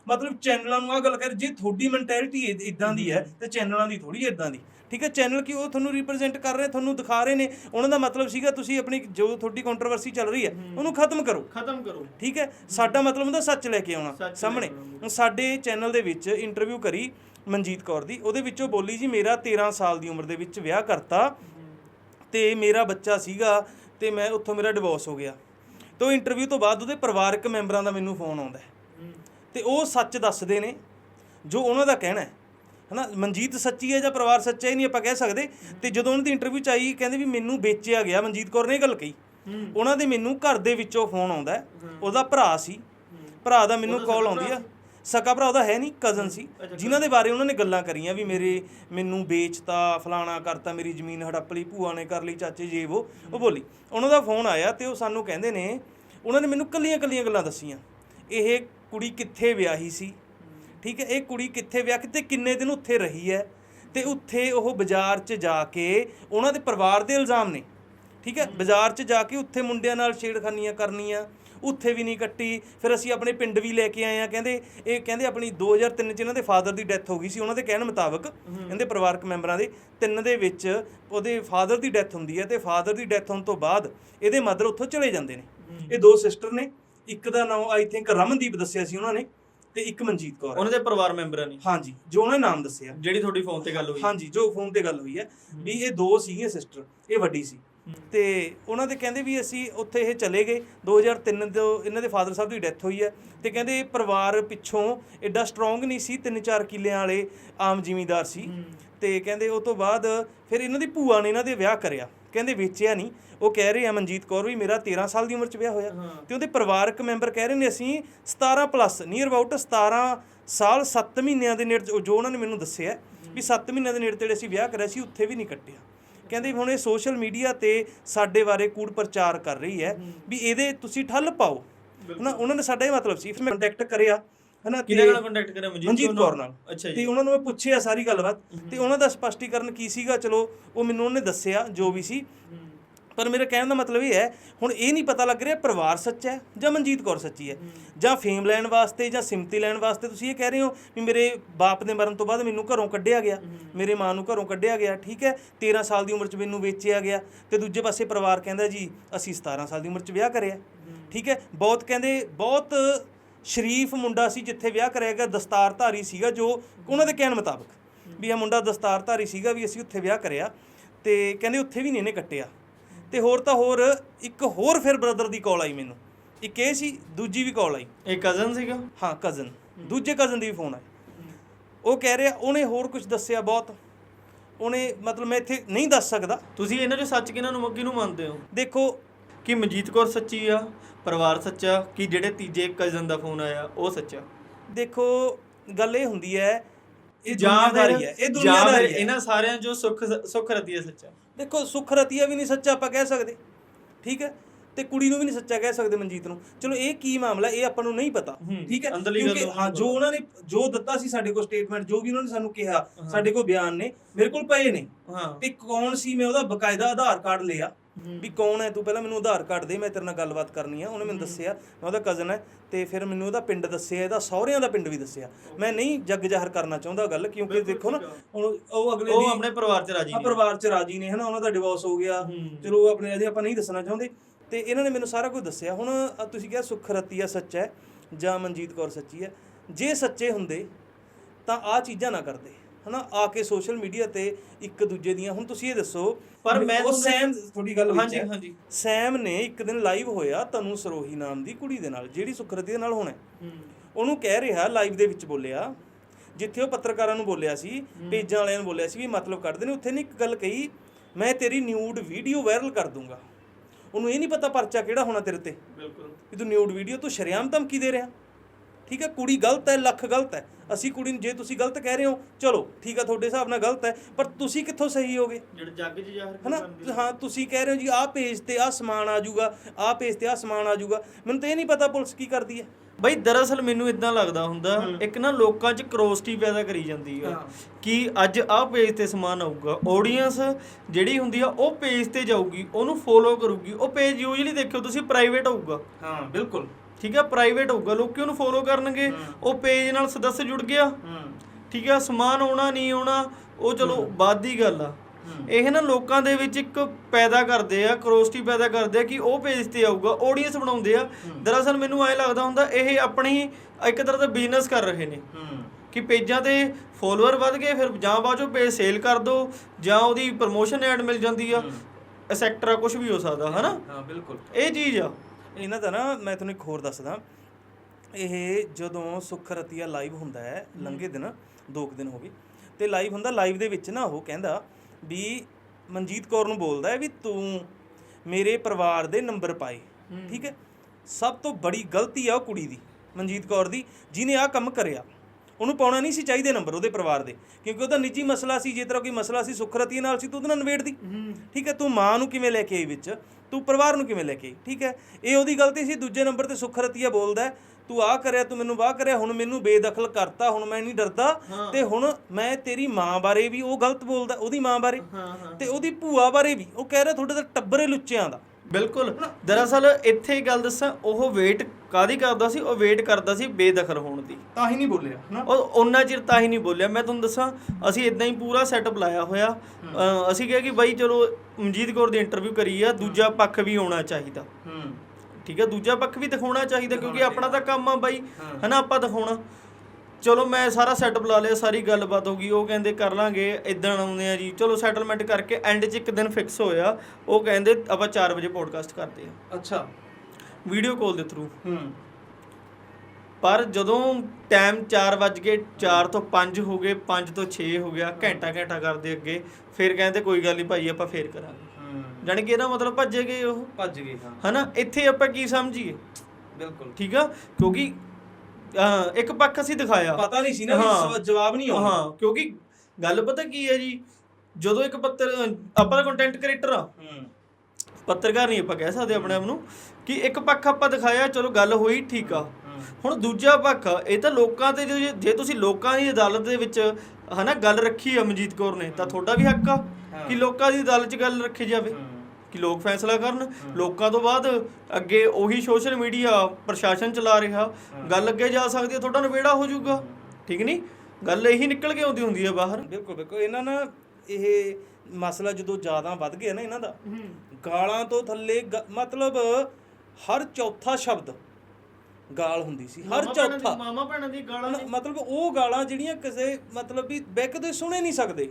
ਮਤਲਬ ਚੈਨਲਾਂ ਨੂੰ ਆ ਗੱਲ ਕਰ ਜੇ ਤੁਹਾਡੀ ਮੈਂਟੈਲਿਟੀ ਇਦਾਂ ਦੀ ਹੈ ਤੇ ਚੈਨਲਾਂ ਦੀ ਥੋੜੀ ਇਦਾਂ ਦੀ। ਠੀਕ ਹੈ ਚੈਨਲ ਕੀ ਉਹ ਤੁਹਾਨੂੰ ਰਿਪਰੈਜ਼ੈਂਟ ਕਰ ਰਹੇ ਤੁਹਾਨੂੰ ਦਿਖਾ ਰਹੇ ਨੇ? ਉਹਨਾਂ ਦਾ ਮਤਲਬ ਸੀਗਾ ਤੁਸੀਂ ਆਪਣੀ ਜੋ ਤੁਹਾਡੀ ਕੰਟਰੋਵਰਸੀ ਚੱਲ ਰਹੀ ਹੈ ਉਹਨੂੰ ਖਤਮ ਕਰੋ। ਖਤਮ ਕਰੋ। ਠੀਕ ਹੈ ਸਾਡਾ ਮਤਲਬ ਹੁੰਦਾ ਸੱਚ ਲੈ ਕੇ ਆਉਣਾ ਸਾਹਮਣੇ। ਸਾਡੇ ਚੈਨਲ ਦੇ ਵਿੱਚ ਇੰਟਰਵਿਊ ਕਰੀ ਮਨਜੀਤ ਕੌਰ ਦੀ ਉਹਦੇ ਵਿੱਚੋਂ ਬੋਲੀ ਜੀ ਮੇਰਾ 13 ਸਾਲ ਦੀ ਉਮਰ ਦੇ ਵਿੱਚ ਵਿਆਹ ਕਰਤਾ ਤੇ ਮੇਰਾ ਬੱਚਾ ਸੀਗਾ ਤੇ ਮੈਂ ਉੱਥੋਂ ਮੇਰਾ ਡਿਵੋਰਸ ਹੋ ਗਿਆ। ਤੇ ਇੰਟਰਵਿਊ ਤੋਂ ਬਾਅਦ ਉਹਦੇ ਪਰਿਵਾਰਕ ਮੈਂਬਰਾਂ ਦਾ ਮੈਨੂੰ ਫੋਨ ਆਉਂਦਾ ਹੈ। ਤੇ ਉਹ ਸੱਚ ਦੱਸਦੇ ਨੇ ਜੋ ਉਹਨਾਂ ਦਾ ਕਹਿਣਾ ਹੈ। ਹਨਾ ਮਨਜੀਤ ਸੱਚੀ ਹੈ ਜਾਂ ਪਰਿਵਾਰ ਸੱਚਾ ਹੀ ਨਹੀਂ ਆਪਾਂ ਕਹਿ ਸਕਦੇ। ਤੇ ਜਦੋਂ ਉਹਨਾਂ ਦੀ ਇੰਟਰਵਿਊ ਚ ਆਈ ਕਹਿੰਦੇ ਵੀ ਮੈਨੂੰ ਵੇਚਿਆ ਗਿਆ ਮਨਜੀਤ ਕੌਰ ਨੇ ਇਹ ਗੱਲ ਕਹੀ। ਉਹਨਾਂ ਦੇ ਮੈਨੂੰ ਘਰ ਦੇ ਵਿੱਚੋਂ ਫੋਨ ਆਉਂਦਾ ਹੈ। ਉਹਦਾ ਭਰਾ ਸੀ। ਭਰਾ ਦਾ ਮੈਨੂੰ ਕਾਲ ਆਉਂਦੀ ਆ। ਸਕਾ ਭਰਾ ਉਹਦਾ ਹੈ ਨਹੀਂ ਕਜ਼ਨ ਸੀ। ਜਿਨ੍ਹਾਂ ਦੇ ਬਾਰੇ ਉਹਨਾਂ ਨੇ ਗੱਲਾਂ ਕਰੀਆਂ ਵੀ ਮੇਰੇ ਮੈਨੂੰ ਵੇਚਤਾ ਫਲਾਣਾ ਕਰਤਾ ਮੇਰੀ ਜ਼ਮੀਨ ਹੜੱਪ ਲਈ ਭੂਆ ਨੇ ਕਰ ਲਈ ਚਾਚੇ ਜੇ ਉਹ ਉਹ ਬੋਲੀ। ਉਹਨਾਂ ਦਾ ਫੋਨ ਆਇਆ ਤੇ ਉਹ ਸਾਨੂੰ ਕਹਿੰਦੇ ਨੇ ਉਹਨਾਂ ਨੇ ਮੈਨੂੰ ਕੱਲੀਆਂ ਕੱਲੀਆਂ ਗੱਲਾਂ ਦੱਸੀਆਂ। ਇਹ ਕੁੜੀ ਕਿੱਥੇ ਵਿਆਹੀ ਸੀ? ਠੀਕ ਹੈ ਇਹ ਕੁੜੀ ਕਿੱਥੇ ਵਿਆਹ ਕਿਤੇ ਕਿੰਨੇ ਦਿਨ ਉੱਥੇ ਰਹੀ ਹੈ? ਤੇ ਉੱਥੇ ਉਹ ਬਾਜ਼ਾਰ 'ਚ ਜਾ ਕੇ ਉਹਨਾਂ ਦੇ ਪਰਿਵਾਰ ਦੇ ਇਲਜ਼ਾਮ ਨੇ। ਠੀਕ ਹੈ ਬਾਜ਼ਾਰ 'ਚ ਜਾ ਕੇ ਉੱਥੇ ਮੁੰਡਿਆਂ ਨਾਲ ਛੇੜਖਾਨੀਆਂ ਕਰਨੀਆਂ ਉੱਥੇ ਵੀ ਨਹੀਂ ਕੱਟੀ। ਫਿਰ ਅਸੀਂ ਆਪਣੇ ਪਿੰਡ ਵੀ ਲੈ ਕੇ ਆਏ ਆ। ਕਹਿੰਦੇ ਇਹ ਕਹਿੰਦੇ ਆਪਣੀ 2003 ਚ ਇਹਨਾਂ ਦੇ ਫਾਦਰ ਦੀ ਡੈਥ ਹੋ ਗਈ ਸੀ। ਉਹਨਾਂ ਦੇ ਕਹਿਣ ਮੁਤਾਬਕ ਇਹਦੇ ਪਰਿਵਾਰਕ ਮੈਂਬਰਾਂ ਦੇ ਤਿੰਨ ਦੇ ਵਿੱਚ ਉਹਦੇ ਫਾਦਰ ਦੀ ਡੈਥ ਹੁੰਦੀ ਹੈ ਤੇ ਫਾਦਰ ਦੀ ਡੈਥ ਹੋਣ ਤੋਂ ਬਾਅਦ ਇਹਦੇ ਮਦਰ ਉੱਥੋਂ ਚਲੇ ਜਾਂਦੇ ਨੇ। ਇਹ ਦੋ ਸਿਸਟਰ ਨੇ। ਇੱਕ ਦਾ ਨਾਮ ਆਈ ਥਿੰਕ ਰਮਨਦੀਪ ਦੱਸਿਆ ਸੀ ਉਹਨਾਂ ਨੇ ਤੇ ਇੱਕ ਮਨਜੀਤ ਕੌਰ। ਉਹਨਾਂ ਦੇ ਪਰਿਵਾਰ ਮੈਂਬਰਾਂ ਨੇ? ਹਾਂਜੀ ਜੋ ਉਹਨਾਂ ਨੇ ਨਾਮ ਦੱਸਿਆ। ਜਿਹੜੀ ਤੁਹਾਡੀ ਫੋਨ ਤੇ ਗੱਲ ਹੋਈ। ਹਾਂਜੀ ਜੋ ਫੋਨ ਤੇ ਗੱਲ ਹੋਈ ਹੈ। ਵੀ ਇਹ ਦੋ ਸੀਗੀਆਂ ਸਿਸਟਰ। ਇਹ ਵੱਡੀ ਸੀ। ਤੇ ਉਹਨਾਂ ਦੇ ਕਹਿੰਦੇ ਵੀ ਅਸੀਂ ਉੱਥੇ ਇਹ ਚਲੇ ਗਏ। 2003 ਤੋਂ ਇਹਨਾਂ ਦੇ ਫਾਦਰ ਸਾਹਿਬ ਦੀ ਡੈਥ ਹੋਈ ਹੈ ਤੇ ਕਹਿੰਦੇ ਇਹ ਪਰਿਵਾਰ ਪਿੱਛੋਂ ਐਡਾ ਸਟਰੋਂਗ ਨਹੀਂ ਸੀ ਤਿੰਨ ਚਾਰ ਕਿੱਲਿਆਂ ਵਾਲੇ ਆਮ ਜ਼ਿਮੀਂਦਾਰ ਸੀ। ਤੇ ਕਹਿੰਦੇ ਉਹ ਤੋਂ ਬਾਅਦ ਫਿਰ ਇਹਨਾਂ ਦੀ ਭੂਆ ਨੇ ਇਹਨਾਂ ਦੇ ਵਿਆਹ ਕਰਿਆ। ਕਹਿੰਦੇ ਵੇਚਿਆ ਨਹੀਂ। ਉਹ ਕਹਿ ਰਹੇ ਆ ਮਨਜੀਤ ਕੌਰ ਵੀ ਮੇਰਾ 13 ਸਾਲ ਦੀ ਉਮਰ 'ਚ ਵਿਆਹ ਹੋਇਆ। ਤੇ ਉਹਦੇ ਪਰਿਵਾਰਕ ਮੈਂਬਰ ਕਹਿ ਰਹੇ ਨੇ ਅਸੀਂ 17 ਪਲੱਸ ਨੀਅਰ ਅਬਾਊਟ 17 ਸਾਲ 7 ਮਹੀਨਿਆਂ ਦੇ ਨੇੜੇ ਜੋ ਉਹਨਾਂ ਨੇ ਮੈਨੂੰ ਦੱਸਿਆ ਵੀ 7 ਮਹੀਨਿਆਂ ਦੇ ਨੇੜੇ ਤੇੜੇ ਅਸੀਂ ਵਿਆਹ ਕਰਿਆ ਸੀ ਉੱਥੇ ਵੀ ਨਹੀਂ ਕੱਟਿਆ। ਕਹਿੰਦੇ ਹੁਣ ਇਹ ਸੋਸ਼ਲ ਮੀਡੀਆ ਤੇ ਸਾਡੇ ਬਾਰੇ ਕੂੜ ਪ੍ਰਚਾਰ ਕਰ ਰਹੀ ਹੈ ਵੀ ਇਹਦੇ ਤੁਸੀਂ ਠੱਲ ਪਾਓ। ਹਨਾ ਉਹਨਾਂ ਨੇ ਸਾਡਾ ਇਹ ਮਤਲਬ ਸੀ। ਫਿਰ ਮੈਂ ਕੰਟੈਕਟ ਕਰਿਆ ਹਨਾ ਕਿਹਦੇ ਨਾਲ ਕੰਟੈਕਟ ਕਰਿਆ? ਮਨਜੀਤ ਕੌਰ ਨਾਲ? ਅੱਛਾ ਤੇ ਉਹਨਾਂ ਨੂੰ ਮੈਂ ਪੁੱਛਿਆ ਸਾਰੀ ਗੱਲਬਾਤ। ਤੇ ਉਹਨਾਂ ਦਾ ਸਪਸ਼ਟੀਕਰਨ ਕੀ ਸੀਗਾ? ਚਲੋ ਉਹ ਮੈਨੂੰ ਉਹਨੇ ਦੱਸਿਆ ਜੋ ਵੀ ਸੀ। ਪਰ ਮੇਰੇ ਕਹਿਣ ਦਾ ਮਤਲਬ ਇਹ ਹੈ ਹੁਣ ਇਹ ਨਹੀਂ ਪਤਾ ਲੱਗ ਰਿਹਾ ਪਰਿਵਾਰ ਸੱਚਾ ਹੈ ਜਾਂ ਮਨਜੀਤ ਕੌਰ ਸੱਚੀ ਹੈ? ਜਾਂ ਫੇਮ ਲੈਣ ਵਾਸਤੇ ਜਾਂ ਸਿੰਪਤੀ ਲੈਣ ਵਾਸਤੇ ਤੁਸੀਂ ਇਹ ਕਹਿ ਰਹੇ ਹੋ ਵੀ ਮੇਰੇ ਬਾਪ ਦੇ ਮਰਨ ਤੋਂ ਬਾਅਦ ਮੈਨੂੰ ਘਰੋਂ ਕੱਢਿਆ ਗਿਆ? ਮੇਰੇ ਮਾਂ ਨੂੰ ਘਰੋਂ ਕੱਢਿਆ ਗਿਆ ਠੀਕ ਹੈ? 13 ਸਾਲ ਦੀ ਉਮਰ 'ਚ ਮੈਨੂੰ ਵੇਚਿਆ ਗਿਆ ਤੇ ਦੂਜੇ ਪਾਸੇ ਪਰਿਵਾਰ ਕਹਿੰਦਾ ਜੀ ਅਸੀਂ 17 ਸਾਲ ਦੀ ਉਮਰ 'ਚ ਵਿਆਹ ਕਰਿਆ। ਠੀਕ ਹੈ? ਬਹੁਤ ਕਹਿੰਦੇ ਬਹੁਤ ਸ਼ਰੀਫ ਮੁੰਡਾ ਸੀ ਜਿੱਥੇ ਵਿਆਹ ਕਰਿਆ ਗਿਆ ਦਸਤਾਰਧਾਰੀ ਸੀਗਾ ਜੋ ਉਹਨਾਂ ਦੇ ਕਹਿਣ ਮੁਤਾਬਕ ਵੀ ਇਹ ਮੁੰਡਾ ਦਸਤਾਰਧਾਰੀ ਸੀਗਾ ਵੀ ਅਸੀਂ ਉੱਥੇ ਵਿਆਹ ਕਰਿਆ ਤੇ ਕਹਿੰਦੇ ਉੱਥੇ ਵੀ ਨਹੀਂ ਇਹਨੇ ਕੱਟਿਆ। ਤੇ ਹੋਰ ਤਾਂ ਹੋਰ ਇੱਕ ਹੋਰ ਫਿਰ ਬ੍ਰਦਰ ਦੀ ਕਾਲ ਆਈ ਮੈਨੂੰ। ਇੱਕ ਇਹ ਸੀ ਦੂਜੀ ਵੀ ਕਾਲ ਆਈ। ਇਹ ਕਜ਼ਨ ਸੀਗਾ? ਹਾਂ ਕਜ਼ਨ ਦੂਜੇ ਕਜ਼ਨ ਦੀ ਫੋਨ ਆਇਆ ਉਹ ਕਹਿ ਰਿਹਾ ਉਹਨੇ ਹੋਰ ਕੁਝ ਦੱਸਿਆ ਬਹੁਤ। ਉਹਨੇ ਮਤਲਬ ਮੈਂ ਇੱਥੇ ਨਹੀਂ ਦੱਸ ਸਕਦਾ। ਤੁਸੀਂ ਇਹਨਾਂ 'ਚੋਂ ਸੱਚ ਕਿਹਨਾਂ ਨੂੰ ਕਿਹਨੂੰ ਮੰਨਦੇ ਹੋ? ਦੇਖੋ। ਕਿ ਮਨਜੀਤ ਕੌਰ ਸੱਚੀ ਆ ਪਰਿਵਾਰ ਸੱਚਾ ਕਿ ਜਿਹੜੇ ਤੀਜੇ ਕਜ਼ਨ ਦਾ ਫੋਨ ਆਇਆ ਉਹ ਸੱਚਾ? ਦੇਖੋ ਗੱਲ ਇਹ ਹੁੰਦੀ ਹੈ ਇਹ ਜਾਂ ਦੁਨੀਆਦਾਰੀ ਹੈ ਇਹ ਜਾਂ ਦੁਨੀਆਦਾਰੀ ਹੈ। ਇਹਨਾਂ ਸਾਰਿਆਂ 'ਚੋਂ ਸੁੱਖ ਸੁੱਖ ਰਤੀਆ ਸੱਚਾ। ਦੇਖੋ ਸੁਖ ਰਤੀਆ ਵੀ ਨਹੀਂ ਸੱਚਾ ਆਪਾਂ ਕਹਿ ਸਕਦੇ ਠੀਕ ਹੈ? ਤੇ ਕੁੜੀ ਨੂੰ ਵੀ ਨਹੀਂ ਸੱਚਾ ਕਹਿ ਸਕਦੇ ਮਨਜੀਤ ਨੂੰ। ਚਲੋ ਇਹ ਕੀ ਮਾਮਲਾ ਇਹ ਆਪਾਂ ਨੂੰ ਨਹੀਂ ਪਤਾ ਠੀਕ ਹੈ? ਕਿਉਂਕਿ ਹਾਂ ਜੋ ਉਹਨਾਂ ਨੇ ਜੋ ਦਿੱਤਾ ਸੀ ਸਾਡੇ ਕੋਲ ਸਟੇਟਮੈਂਟ ਜੋ ਵੀ ਉਹਨਾਂ ਨੇ ਸਾਨੂੰ ਕਿਹਾ ਸਾਡੇ ਕੋਲ ਬਿਆਨ ਨੇ ਮੇਰੇ ਕੋਲ ਪਏ ਨੇ। ਤੇ ਕੌਣ ਸੀ ਮੈਂ ਉਹਦਾ ਬਕਾਇਦਾ ਆਧਾਰ ਕਾਰਡ ਲਿਆ ਵੀ ਕੌਣ ਹੈ ਤੂੰ? ਪਹਿਲਾਂ ਮੈਨੂੰ ਆਧਾਰ ਕਾਰਡ ਦੇ ਮੈਂ ਤੇਰੇ ਨਾਲ ਗੱਲਬਾਤ ਕਰਨੀ ਆ। ਉਹਨੇ ਮੈਨੂੰ ਦੱਸਿਆ ਮੈਂ ਉਹਦਾ ਕਜ਼ਨ ਹੈ ਤੇ ਫਿਰ ਮੈਨੂੰ ਉਹਦਾ ਪਿੰਡ ਦੱਸਿਆ ਇਹਦਾ ਸਹੁਰਿਆਂ ਦਾ ਪਿੰਡ ਵੀ ਦੱਸਿਆ। ਮੈਂ ਨਹੀਂ ਜੱਗ ਜ਼ਾਹਰ ਕਰਨਾ ਚਾਹੁੰਦਾ ਗੱਲ ਕਿਉਂਕਿ ਦੇਖੋ ਨਾ ਹੁਣ ਉਹ ਅਗਲੇ ਉਹ ਆਪਣੇ ਪਰਿਵਾਰ 'ਚ ਰਾਜੀ ਆ ਨਹੀਂ ਪਰਿਵਾਰ ਚ ਰਾਜੀ ਨੇ ਹਨਾ? ਉਹਨਾਂ ਦਾ ਡਿਵੋਰਸ ਹੋ ਗਿਆ। ਚਲੋ ਆਪਣੇ ਅਜੇ ਆਪਾਂ ਨਹੀਂ ਦੱਸਣਾ ਚਾਹੁੰਦੇ। ਤੇ ਇਹਨਾਂ ਨੇ ਮੈਨੂੰ ਸਾਰਾ ਕੁਝ ਦੱਸਿਆ। ਹੁਣ ਤੁਸੀਂ ਕਿਹਾ ਸੁਖ ਰਤੀਆ ਸੱਚਾ ਹੈ ਜਾਂ ਮਨਜੀਤ ਕੌਰ ਸੱਚੀ ਹੈ। ਜੇ ਸੱਚੇ ਹੁੰਦੇ ਤਾਂ ਆ ਚੀਜ਼ਾਂ ਨਾ ਕਰਦੇ। ਹਨਾ ਆ ਕੇ ਸੋਸ਼ਲ ਮੀਡੀਆ ਤੇ ਇੱਕ ਦੂਜੇ ਦੀਆਂ ਹੁਣ ਤੁਸੀਂ ਇਹ ਦੱਸੋ ਪਰ ਮੈਂ ਉਹ ਸੈਮ ਥੋੜੀ ਗੱਲ ਵਿੱਚ ਹਾਂਜੀ। ਹਾਂਜੀ। ਸੈਮ ਨੇ ਇੱਕ ਦਿਨ ਲਾਈਵ ਹੋਇਆ ਤਨੂ ਸਰੋਹੀ ਨਾਮ ਦੀ ਕੁੜੀ ਦੇ ਨਾਲ ਜਿਹੜੀ ਸੁਖ ਰਤੀ ਦੇ ਨਾਲ ਹੋਣਾ। ਉਹਨੂੰ ਕਹਿ ਰਿਹਾ ਲਾਈਵ ਦੇ ਵਿੱਚ ਬੋਲਿਆ ਜਿੱਥੇ ਉਹ ਪੱਤਰਕਾਰਾਂ ਨੂੰ ਬੋਲਿਆ ਸੀ ਪੇਜਾਂ ਵਾਲਿਆਂ ਨੂੰ ਬੋਲਿਆ ਸੀ ਵੀ ਮਤਲਬ ਕੱਢਦੇ ਨੇ ਉੱਥੇ ਨੇ ਇੱਕ ਗੱਲ ਕਹੀ ਮੈਂ ਤੇਰੀ ਨਿਊਡ ਵੀਡੀਓ ਵਾਇਰਲ ਕਰ ਦੂੰਗਾ। ਉਹਨੂੰ ਇਹ ਨਹੀਂ ਪਤਾ ਪਰਚਾ ਕਿਹੜਾ ਹੋਣਾ ਤੇਰੇ ਤੇ ਬਿਲਕੁਲ। ਵੀ ਤੂੰ ਨਿਊਡ ਵੀਡੀਓ ਤੂੰ ਸ਼ਰੇਆਮ ਧਮਕੀ ਦੇ ਰਿਹਾ। ਠੀਕ ਹੈ ਕੁੜੀ ਗਲਤ ਹੈ ਲੱਖ ਗਲਤ ਹੈ। ਅਸੀਂ ਕੁੜੀ ਨੂੰ ਜੇ ਤੁਸੀਂ ਗਲਤ ਕਹਿ ਰਹੇ ਹੋ ਚਲੋ ਠੀਕ ਹੈ ਤੁਹਾਡੇ ਹਿਸਾਬ ਨਾਲ ਗਲਤ ਹੈ ਪਰ ਤੁਸੀਂ ਕਿੱਥੋਂ ਸਹੀ ਹੋਗੇ? ਜਿਹੜੇ ਜੱਗ 'ਚ ਜ਼ਾਹਰ ਹਨਾ? ਹਾਂ? ਤੁਸੀਂ ਕਹਿ ਰਹੇ ਹੋ ਜੀ ਆਹ ਪੇਜ ਤੇ ਆਹ ਸਮਾਨ ਆ ਜਾਊਗਾ ਆਹ ਪੇਜ ਤੇ ਆਹ ਸਮਾਨ ਆ ਜਾਊਗਾ। ਮੈਨੂੰ ਤਾਂ ਇਹ ਨਹੀਂ ਪਤਾ ਪੁਲਿਸ ਕੀ ਕਰਦੀ ਹੈ। ਬਈ ਦਰਅਸਲ ਮੈਨੂੰ ਇਦਾਂ ਲੱਗਦਾ ਹੁੰਦਾ ਇੱਕ ਨਾ ਲੋਕਾਂ 'ਚ ਕਰੋਸਟੀ ਪੈਦਾ ਕਰੀ ਜਾਂਦੀ ਆ ਕਿ ਅੱਜ ਆਹ ਪੇਜ ਤੇ ਸਮਾਨ ਆਊਗਾ। ਆਡੀਅנס ਜਿਹੜੀ ਹੁੰਦੀ ਆ ਉਹ ਪੇਜ ਤੇ ਜਾਊਗੀ ਉਹਨੂੰ ਫੋਲੋ ਕਰੂਗੀ। ਉਹ ਪੇਜ ਯੂਜੂਅਲੀ ਦੇਖਿਓ ਤੁਸੀਂ ਪ੍ਰਾਈਵੇਟ ਹੋਊਗਾ ਹਾਂ ਬਿਲਕੁਲ। ਠੀਕ ਆ ਪ੍ਰਾਈਵੇਟ ਹੋਊਗਾ ਲੋਕੀ ਉਹਨੂੰ ਫੋਲੋ ਕਰਨਗੇ ਉਹ ਪੇਜ ਨਾਲ ਸਦੱਸ ਜੁੜ ਗਿਆ। ਠੀਕ ਆ ਸਮਾਨ ਆਉਣਾ ਨਹੀਂ ਆਉਣਾ ਉਹ ਚਲੋ ਬਾਅਦ ਦੀ ਗੱਲ ਆ। ਇਹ ਨਾ ਲੋਕਾਂ ਦੇ ਵਿੱਚ ਇੱਕ ਪੈਦਾ ਕਰਦੇ ਆ ਕਰੋਸਟੀ ਪੈਦਾ ਕਰਦੇ ਆ ਕਿ ਉਹ ਪੇਜ ਤੇ ਆਊਗਾ ਆਡੀਅנס ਬਣਾਉਂਦੇ ਆ। ਦਰਅਸਲ ਮੈਨੂੰ ਐ ਲੱਗਦਾ ਹੁੰਦਾ ਇਹ ਆਪਣੀ ਇੱਕ ਤਰ੍ਹਾਂ ਦਾ ਬਿਜ਼ਨਸ ਕਰ ਰਹੇ ਨੇ। ਕਿ ਪੇਜਾਂ ਤੇ ਫੋਲੋਅਰ ਵੱਧ ਗਏ ਫਿਰ ਜਾਂ ਬਾਅਦ ਪੇਜ ਸੇਲ ਕਰ ਦੋ ਜਾਂ ਉਹਦੀ ਪ੍ਰੋਮੋਸ਼ਨ ਐਡ ਮਿਲ ਜਾਂਦੀ ਆ। ਐਸੈਕਟਰਾ ਕੁਝ ਵੀ ਹੋ ਸਕਦਾ ਹਨਾ? ਹਾਂ ਬਿਲਕੁਲ। ਇਹ ਚੀਜ਼ ਆ। ਇਹਨਾਂ ਦਾ ਨਾ ਮੈਂ ਤੁਹਾਨੂੰ ਇੱਕ ਹੋਰ ਦੱਸਦਾ। ਇਹ ਜਦੋਂ ਸੁਖ ਰਤੀਆ ਲਾਈਵ ਹੁੰਦਾ ਹੈ ਲੰਘੇ ਦਿਨ ਦੋ ਕੁ ਦਿਨ ਹੋ ਗਏ। ਤੇ ਲਾਈਵ ਹੁੰਦਾ ਲਾਈਵ ਦੇ ਵਿੱਚ ਨਾ ਉਹ ਕਹਿੰਦਾ ਵੀ ਮਨਜੀਤ ਕੌਰ ਨੂੰ ਬੋਲਦਾ ਹੈ ਵੀ ਤੂੰ ਮੇਰੇ ਪਰਿਵਾਰ ਦੇ ਨੰਬਰ ਪਾਏ। ਠੀਕ ਹੈ? ਸਭ ਤੋਂ ਬੜੀ ਗਲਤੀ ਆ ਉਹ ਕੁੜੀ ਦੀ ਮਨਜੀਤ ਕੌਰ ਦੀ ਜਿਹਨੇ ਆਹ ਕੰਮ ਕਰਿਆ। ਉਹਨੂੰ ਪਾਉਣਾ ਨਹੀਂ ਸੀ ਚਾਹੀਦੇ ਨੰਬਰ ਉਹਦੇ ਪਰਿਵਾਰ ਦੇ ਕਿਉਂਕਿ ਉਹਦਾ ਨਿੱਜੀ ਮਸਲਾ ਸੀ ਜੇ ਤਰ੍ਹਾਂ ਕੋਈ ਮਸਲਾ ਸੀ ਸੁਖ ਰਤੀਆ ਨਾਲ ਸੀ ਤੂੰ ਉਹਦੇ ਨਾਲ ਨਿਬੇੜਦੀ। ਠੀਕ ਹੈ? ਤੂੰ ਮਾਂ ਨੂੰ ਕਿਵੇਂ ਲੈ ਕੇ ਆਈ ਵਿੱਚ? ਤੂੰ ਪਰਿਵਾਰ ਨੂੰ ਕਿਵੇਂ ਲੈ ਕੇ ਠੀਕ ਹੈ? ਇਹ ਉਹਦੀ ਗਲਤੀ ਸੀ ਦੂਜੇ ਨੰਬਰ ਤੇ ਸੁਖ ਰਤੀਆ ਬੋਲਦਾ ਤੂੰ ਆਹ ਕਰਿਆ ਤੂੰ ਮੈਨੂੰ ਵਾਹ ਕਰਿਆ ਹੁਣ ਮੈਨੂੰ ਬੇਦਖਲ ਕਰਤਾ ਹੁਣ ਮੈਂ ਨਹੀਂ ਡਰਦਾ ਤੇ ਹੁਣ ਮੈਂ ਤੇਰੀ ਮਾਂ ਬਾਰੇ ਵੀ ਉਹ ਗਲਤ ਬੋਲਦਾ ਉਹਦੀ ਮਾਂ ਬਾਰੇ ਤੇ ਉਹਦੀ ਭੂਆ ਬਾਰੇ ਵੀ ਉਹ ਕਹਿ ਰਿਹਾ ਤੁਹਾਡੇ ਤਾਂ ਟੱਬਰੇ ਲੁੱਚਿਆਂ ਦਾ। ਬਿਲਕੁਲ। ਦਰਅਸਲ ਇੱਥੇ ਗੱਲ ਦੱਸਾਂ ਉਹ ਵੇਟ ਕਾਦੀ ਕਰਦਾ ਸੀ? ਉਹ ਵੇਟ ਕਰਦਾ ਸੀ ਬੇਦਖਲ ਹੋਣ ਦੀ। ਤਾਂ ਹੀ ਨਹੀਂ ਬੋਲਿਆ ਹਨਾ? ਉਹ ਉਹਨਾਂ ਚਿਰ ਤਾਂ ਹੀ ਨਹੀਂ ਬੋਲਿਆ। ਮੈਂ ਤੁਹਾਨੂੰ ਦੱਸਾਂ ਅਸੀਂ ਇਦਾਂ ਹੀ ਪੂਰਾ ਸੈਟਅਪ ਲਾਇਆ ਹੋਇਆ। ਅਸੀਂ ਕਿਹਾ ਕਿ ਬਾਈ ਚਲੋ ਮਨਜੀਤ ਕੌਰ ਦੀ ਇੰਟਰਵਿਊ ਕਰੀ ਆ ਦੂਜਾ ਪੱਖ ਵੀ ਆਉਣਾ ਚਾਹੀਦਾ। ਹੂੰ। ਠੀਕ ਹੈ ਦੂਜਾ ਪੱਖ ਵੀ ਦਿਖਾਉਣਾ ਚਾਹੀਦਾ ਕਿਉਂਕਿ ਆਪਣਾ ਤਾਂ ਕੰਮ ਆ ਬਾਈ। ਹਨਾ ਆਪਾਂ ਦਿਖਾਉਣਾ। ਚਲੋ ਮੈਂ ਸਾਰਾ ਸੈਟਅਪ ਲਾ ਲਿਆ ਸਾਰੀ ਗੱਲਬਾਤ ਹੋ ਗਈ। ਉਹ ਕਹਿੰਦੇ ਕਰ ਲਾਂਗੇ ਇਦਾਂ ਆਉਂਦੇ ਆ ਜੀ। ਚਲੋ ਸੈਟਲਮੈਂਟ ਕਰਕੇ ਐਂਡ 'ਚ ਇੱਕ ਦਿਨ ਫਿਕਸ ਹੋਇਆ। ਉਹ ਕਹਿੰਦੇ ਆਪਾਂ 4 ਵਜੇ ਪੋਡਕਾਸਟ ਕਰਦੇ ਆ। ਅੱਛਾ। ਵੀਡੀਓ ਕਾਲ ਦੇ ਥਰੂ ਹੂੰ। ਪਰ ਜਦੋਂ ਟਾਈਮ 4 ਵੱਜ ਗਏ 4 ਤੋਂ 5 ਹੋ ਗਏ 5 ਤੋਂ 6 ਹੋ ਗਿਆ ਘੰਟਾ ਘੰਟਾ ਕਰਦੇ ਅੱਗੇ ਫਿਰ ਕਹਿੰਦੇ ਕੋਈ ਗੱਲ ਨਹੀਂ ਭਾਈ ਆਪਾਂ ਫੇਰ ਕਰਾਂਗੇ। ਜਾਣੀ ਕਿ ਇਹਦਾ ਮਤਲਬ ਭੱਜੇ ਗਏ ਉਹ। ਭੱਜ ਗਏ ਹਾਂ। ਹਨਾ? ਇੱਥੇ ਆਪਾਂ ਕੀ ਸਮਝੀਏ? ਬਿਲਕੁਲ। ਠੀਕ ਆ? ਕਿਉਂਕਿ ਇੱਕ ਪੱਖ ਅਸੀਂ ਦਿਖਾਇਆ। ਪਤਾ ਨਹੀਂ ਸੀ ਨਾ ਜਵਾਬ ਨਹੀਂ ਆਉਣਾ ਹਾਂ ਕਿਉਂਕਿ ਗੱਲ ਪਤਾ ਕੀ ਹੈ ਜੀ? ਜਦੋਂ ਇੱਕ ਪੱਤਰ ਆਪਾਂ ਕੰਟੈਂਟ ਕ੍ਰੀਏਟਰ ਆ। ਹੂੰ। ਪੱਤਰਕਾਰ ਨਹੀਂ ਆਪਾਂ ਕਹਿ ਸਕਦੇ ਆਪਣੇ ਆਪ ਨੂੰ ਕਿ ਇੱਕ ਪੱਖ ਆਪਾਂ ਦਿਖਾਇਆ ਚਲੋ ਗੱਲ ਹੋਈ ਠੀਕ ਆ। ਹੁਣ ਦੂਜਾ ਪੱਖ ਇਹ ਤਾਂ ਲੋਕਾਂ ਤੇ ਜੇ ਜੇ ਤੁਸੀਂ ਲੋਕਾਂ ਦੀ ਅਦਾਲਤ ਦੇ ਵਿੱਚ ਹਨਾ ਗੱਲ ਰੱਖੀ ਆ ਮਨਜੀਤ ਕੌਰ ਨੇ ਤਾਂ ਤੁਹਾਡਾ ਵੀ ਹੱਕ ਆ ਕਿ ਲੋਕਾਂ ਦੀ ਅਦਾਲਤ 'ਚ ਗੱਲ ਰੱਖੀ ਜਾਵੇ। ਕਿ ਲੋਕ ਫੈਸਲਾ ਕਰਨ। ਲੋਕਾਂ ਤੋਂ ਬਾਅਦ ਅੱਗੇ ਉਹੀ ਸੋਸ਼ਲ ਮੀਡੀਆ ਪ੍ਰਸ਼ਾਸਨ ਚਲਾ ਰਿਹਾ। ਗੱਲ ਅੱਗੇ ਜਾ ਸਕਦੀ ਹੈ ਤੁਹਾਡਾ ਨਵੇੜਾ ਹੋ ਜਾਊਗਾ। ਠੀਕ ਨਹੀਂ? ਗੱਲ ਇਹੀ ਨਿਕਲ ਕੇ ਆਉਂਦੀ ਹੁੰਦੀ ਹੈ ਬਾਹਰ। ਬਿਲਕੁਲ ਬਿਲਕੁਲ। ਇਹਨਾਂ ਨਾ ਇਹ ਮਸਲਾ ਜਦੋਂ ਜ਼ਿਆਦਾ ਵੱਧ ਗਿਆ ਨਾ ਇਹਨਾਂ ਦਾ ਗਾਲਾਂ ਤੋਂ ਥੱਲੇ ਮਤਲਬ ਹਰ ਚੌਥਾ ਸ਼ਬਦ ਗਾਲ ਹੁੰਦੀ ਸੀ ਹਰ ਚੌਥਾ। ਮਾਮਾ ਭੈਣਾਂ ਦੀ ਗਾਲਾਂ ਮਤਲਬ ਉਹ ਗਾਲਾਂ ਜਿਹੜੀਆਂ ਕਿਸੇ ਮਤਲਬ ਵੀ ਬੈਕ ਸੁਣੇ ਨਹੀਂ ਸਕਦੇ।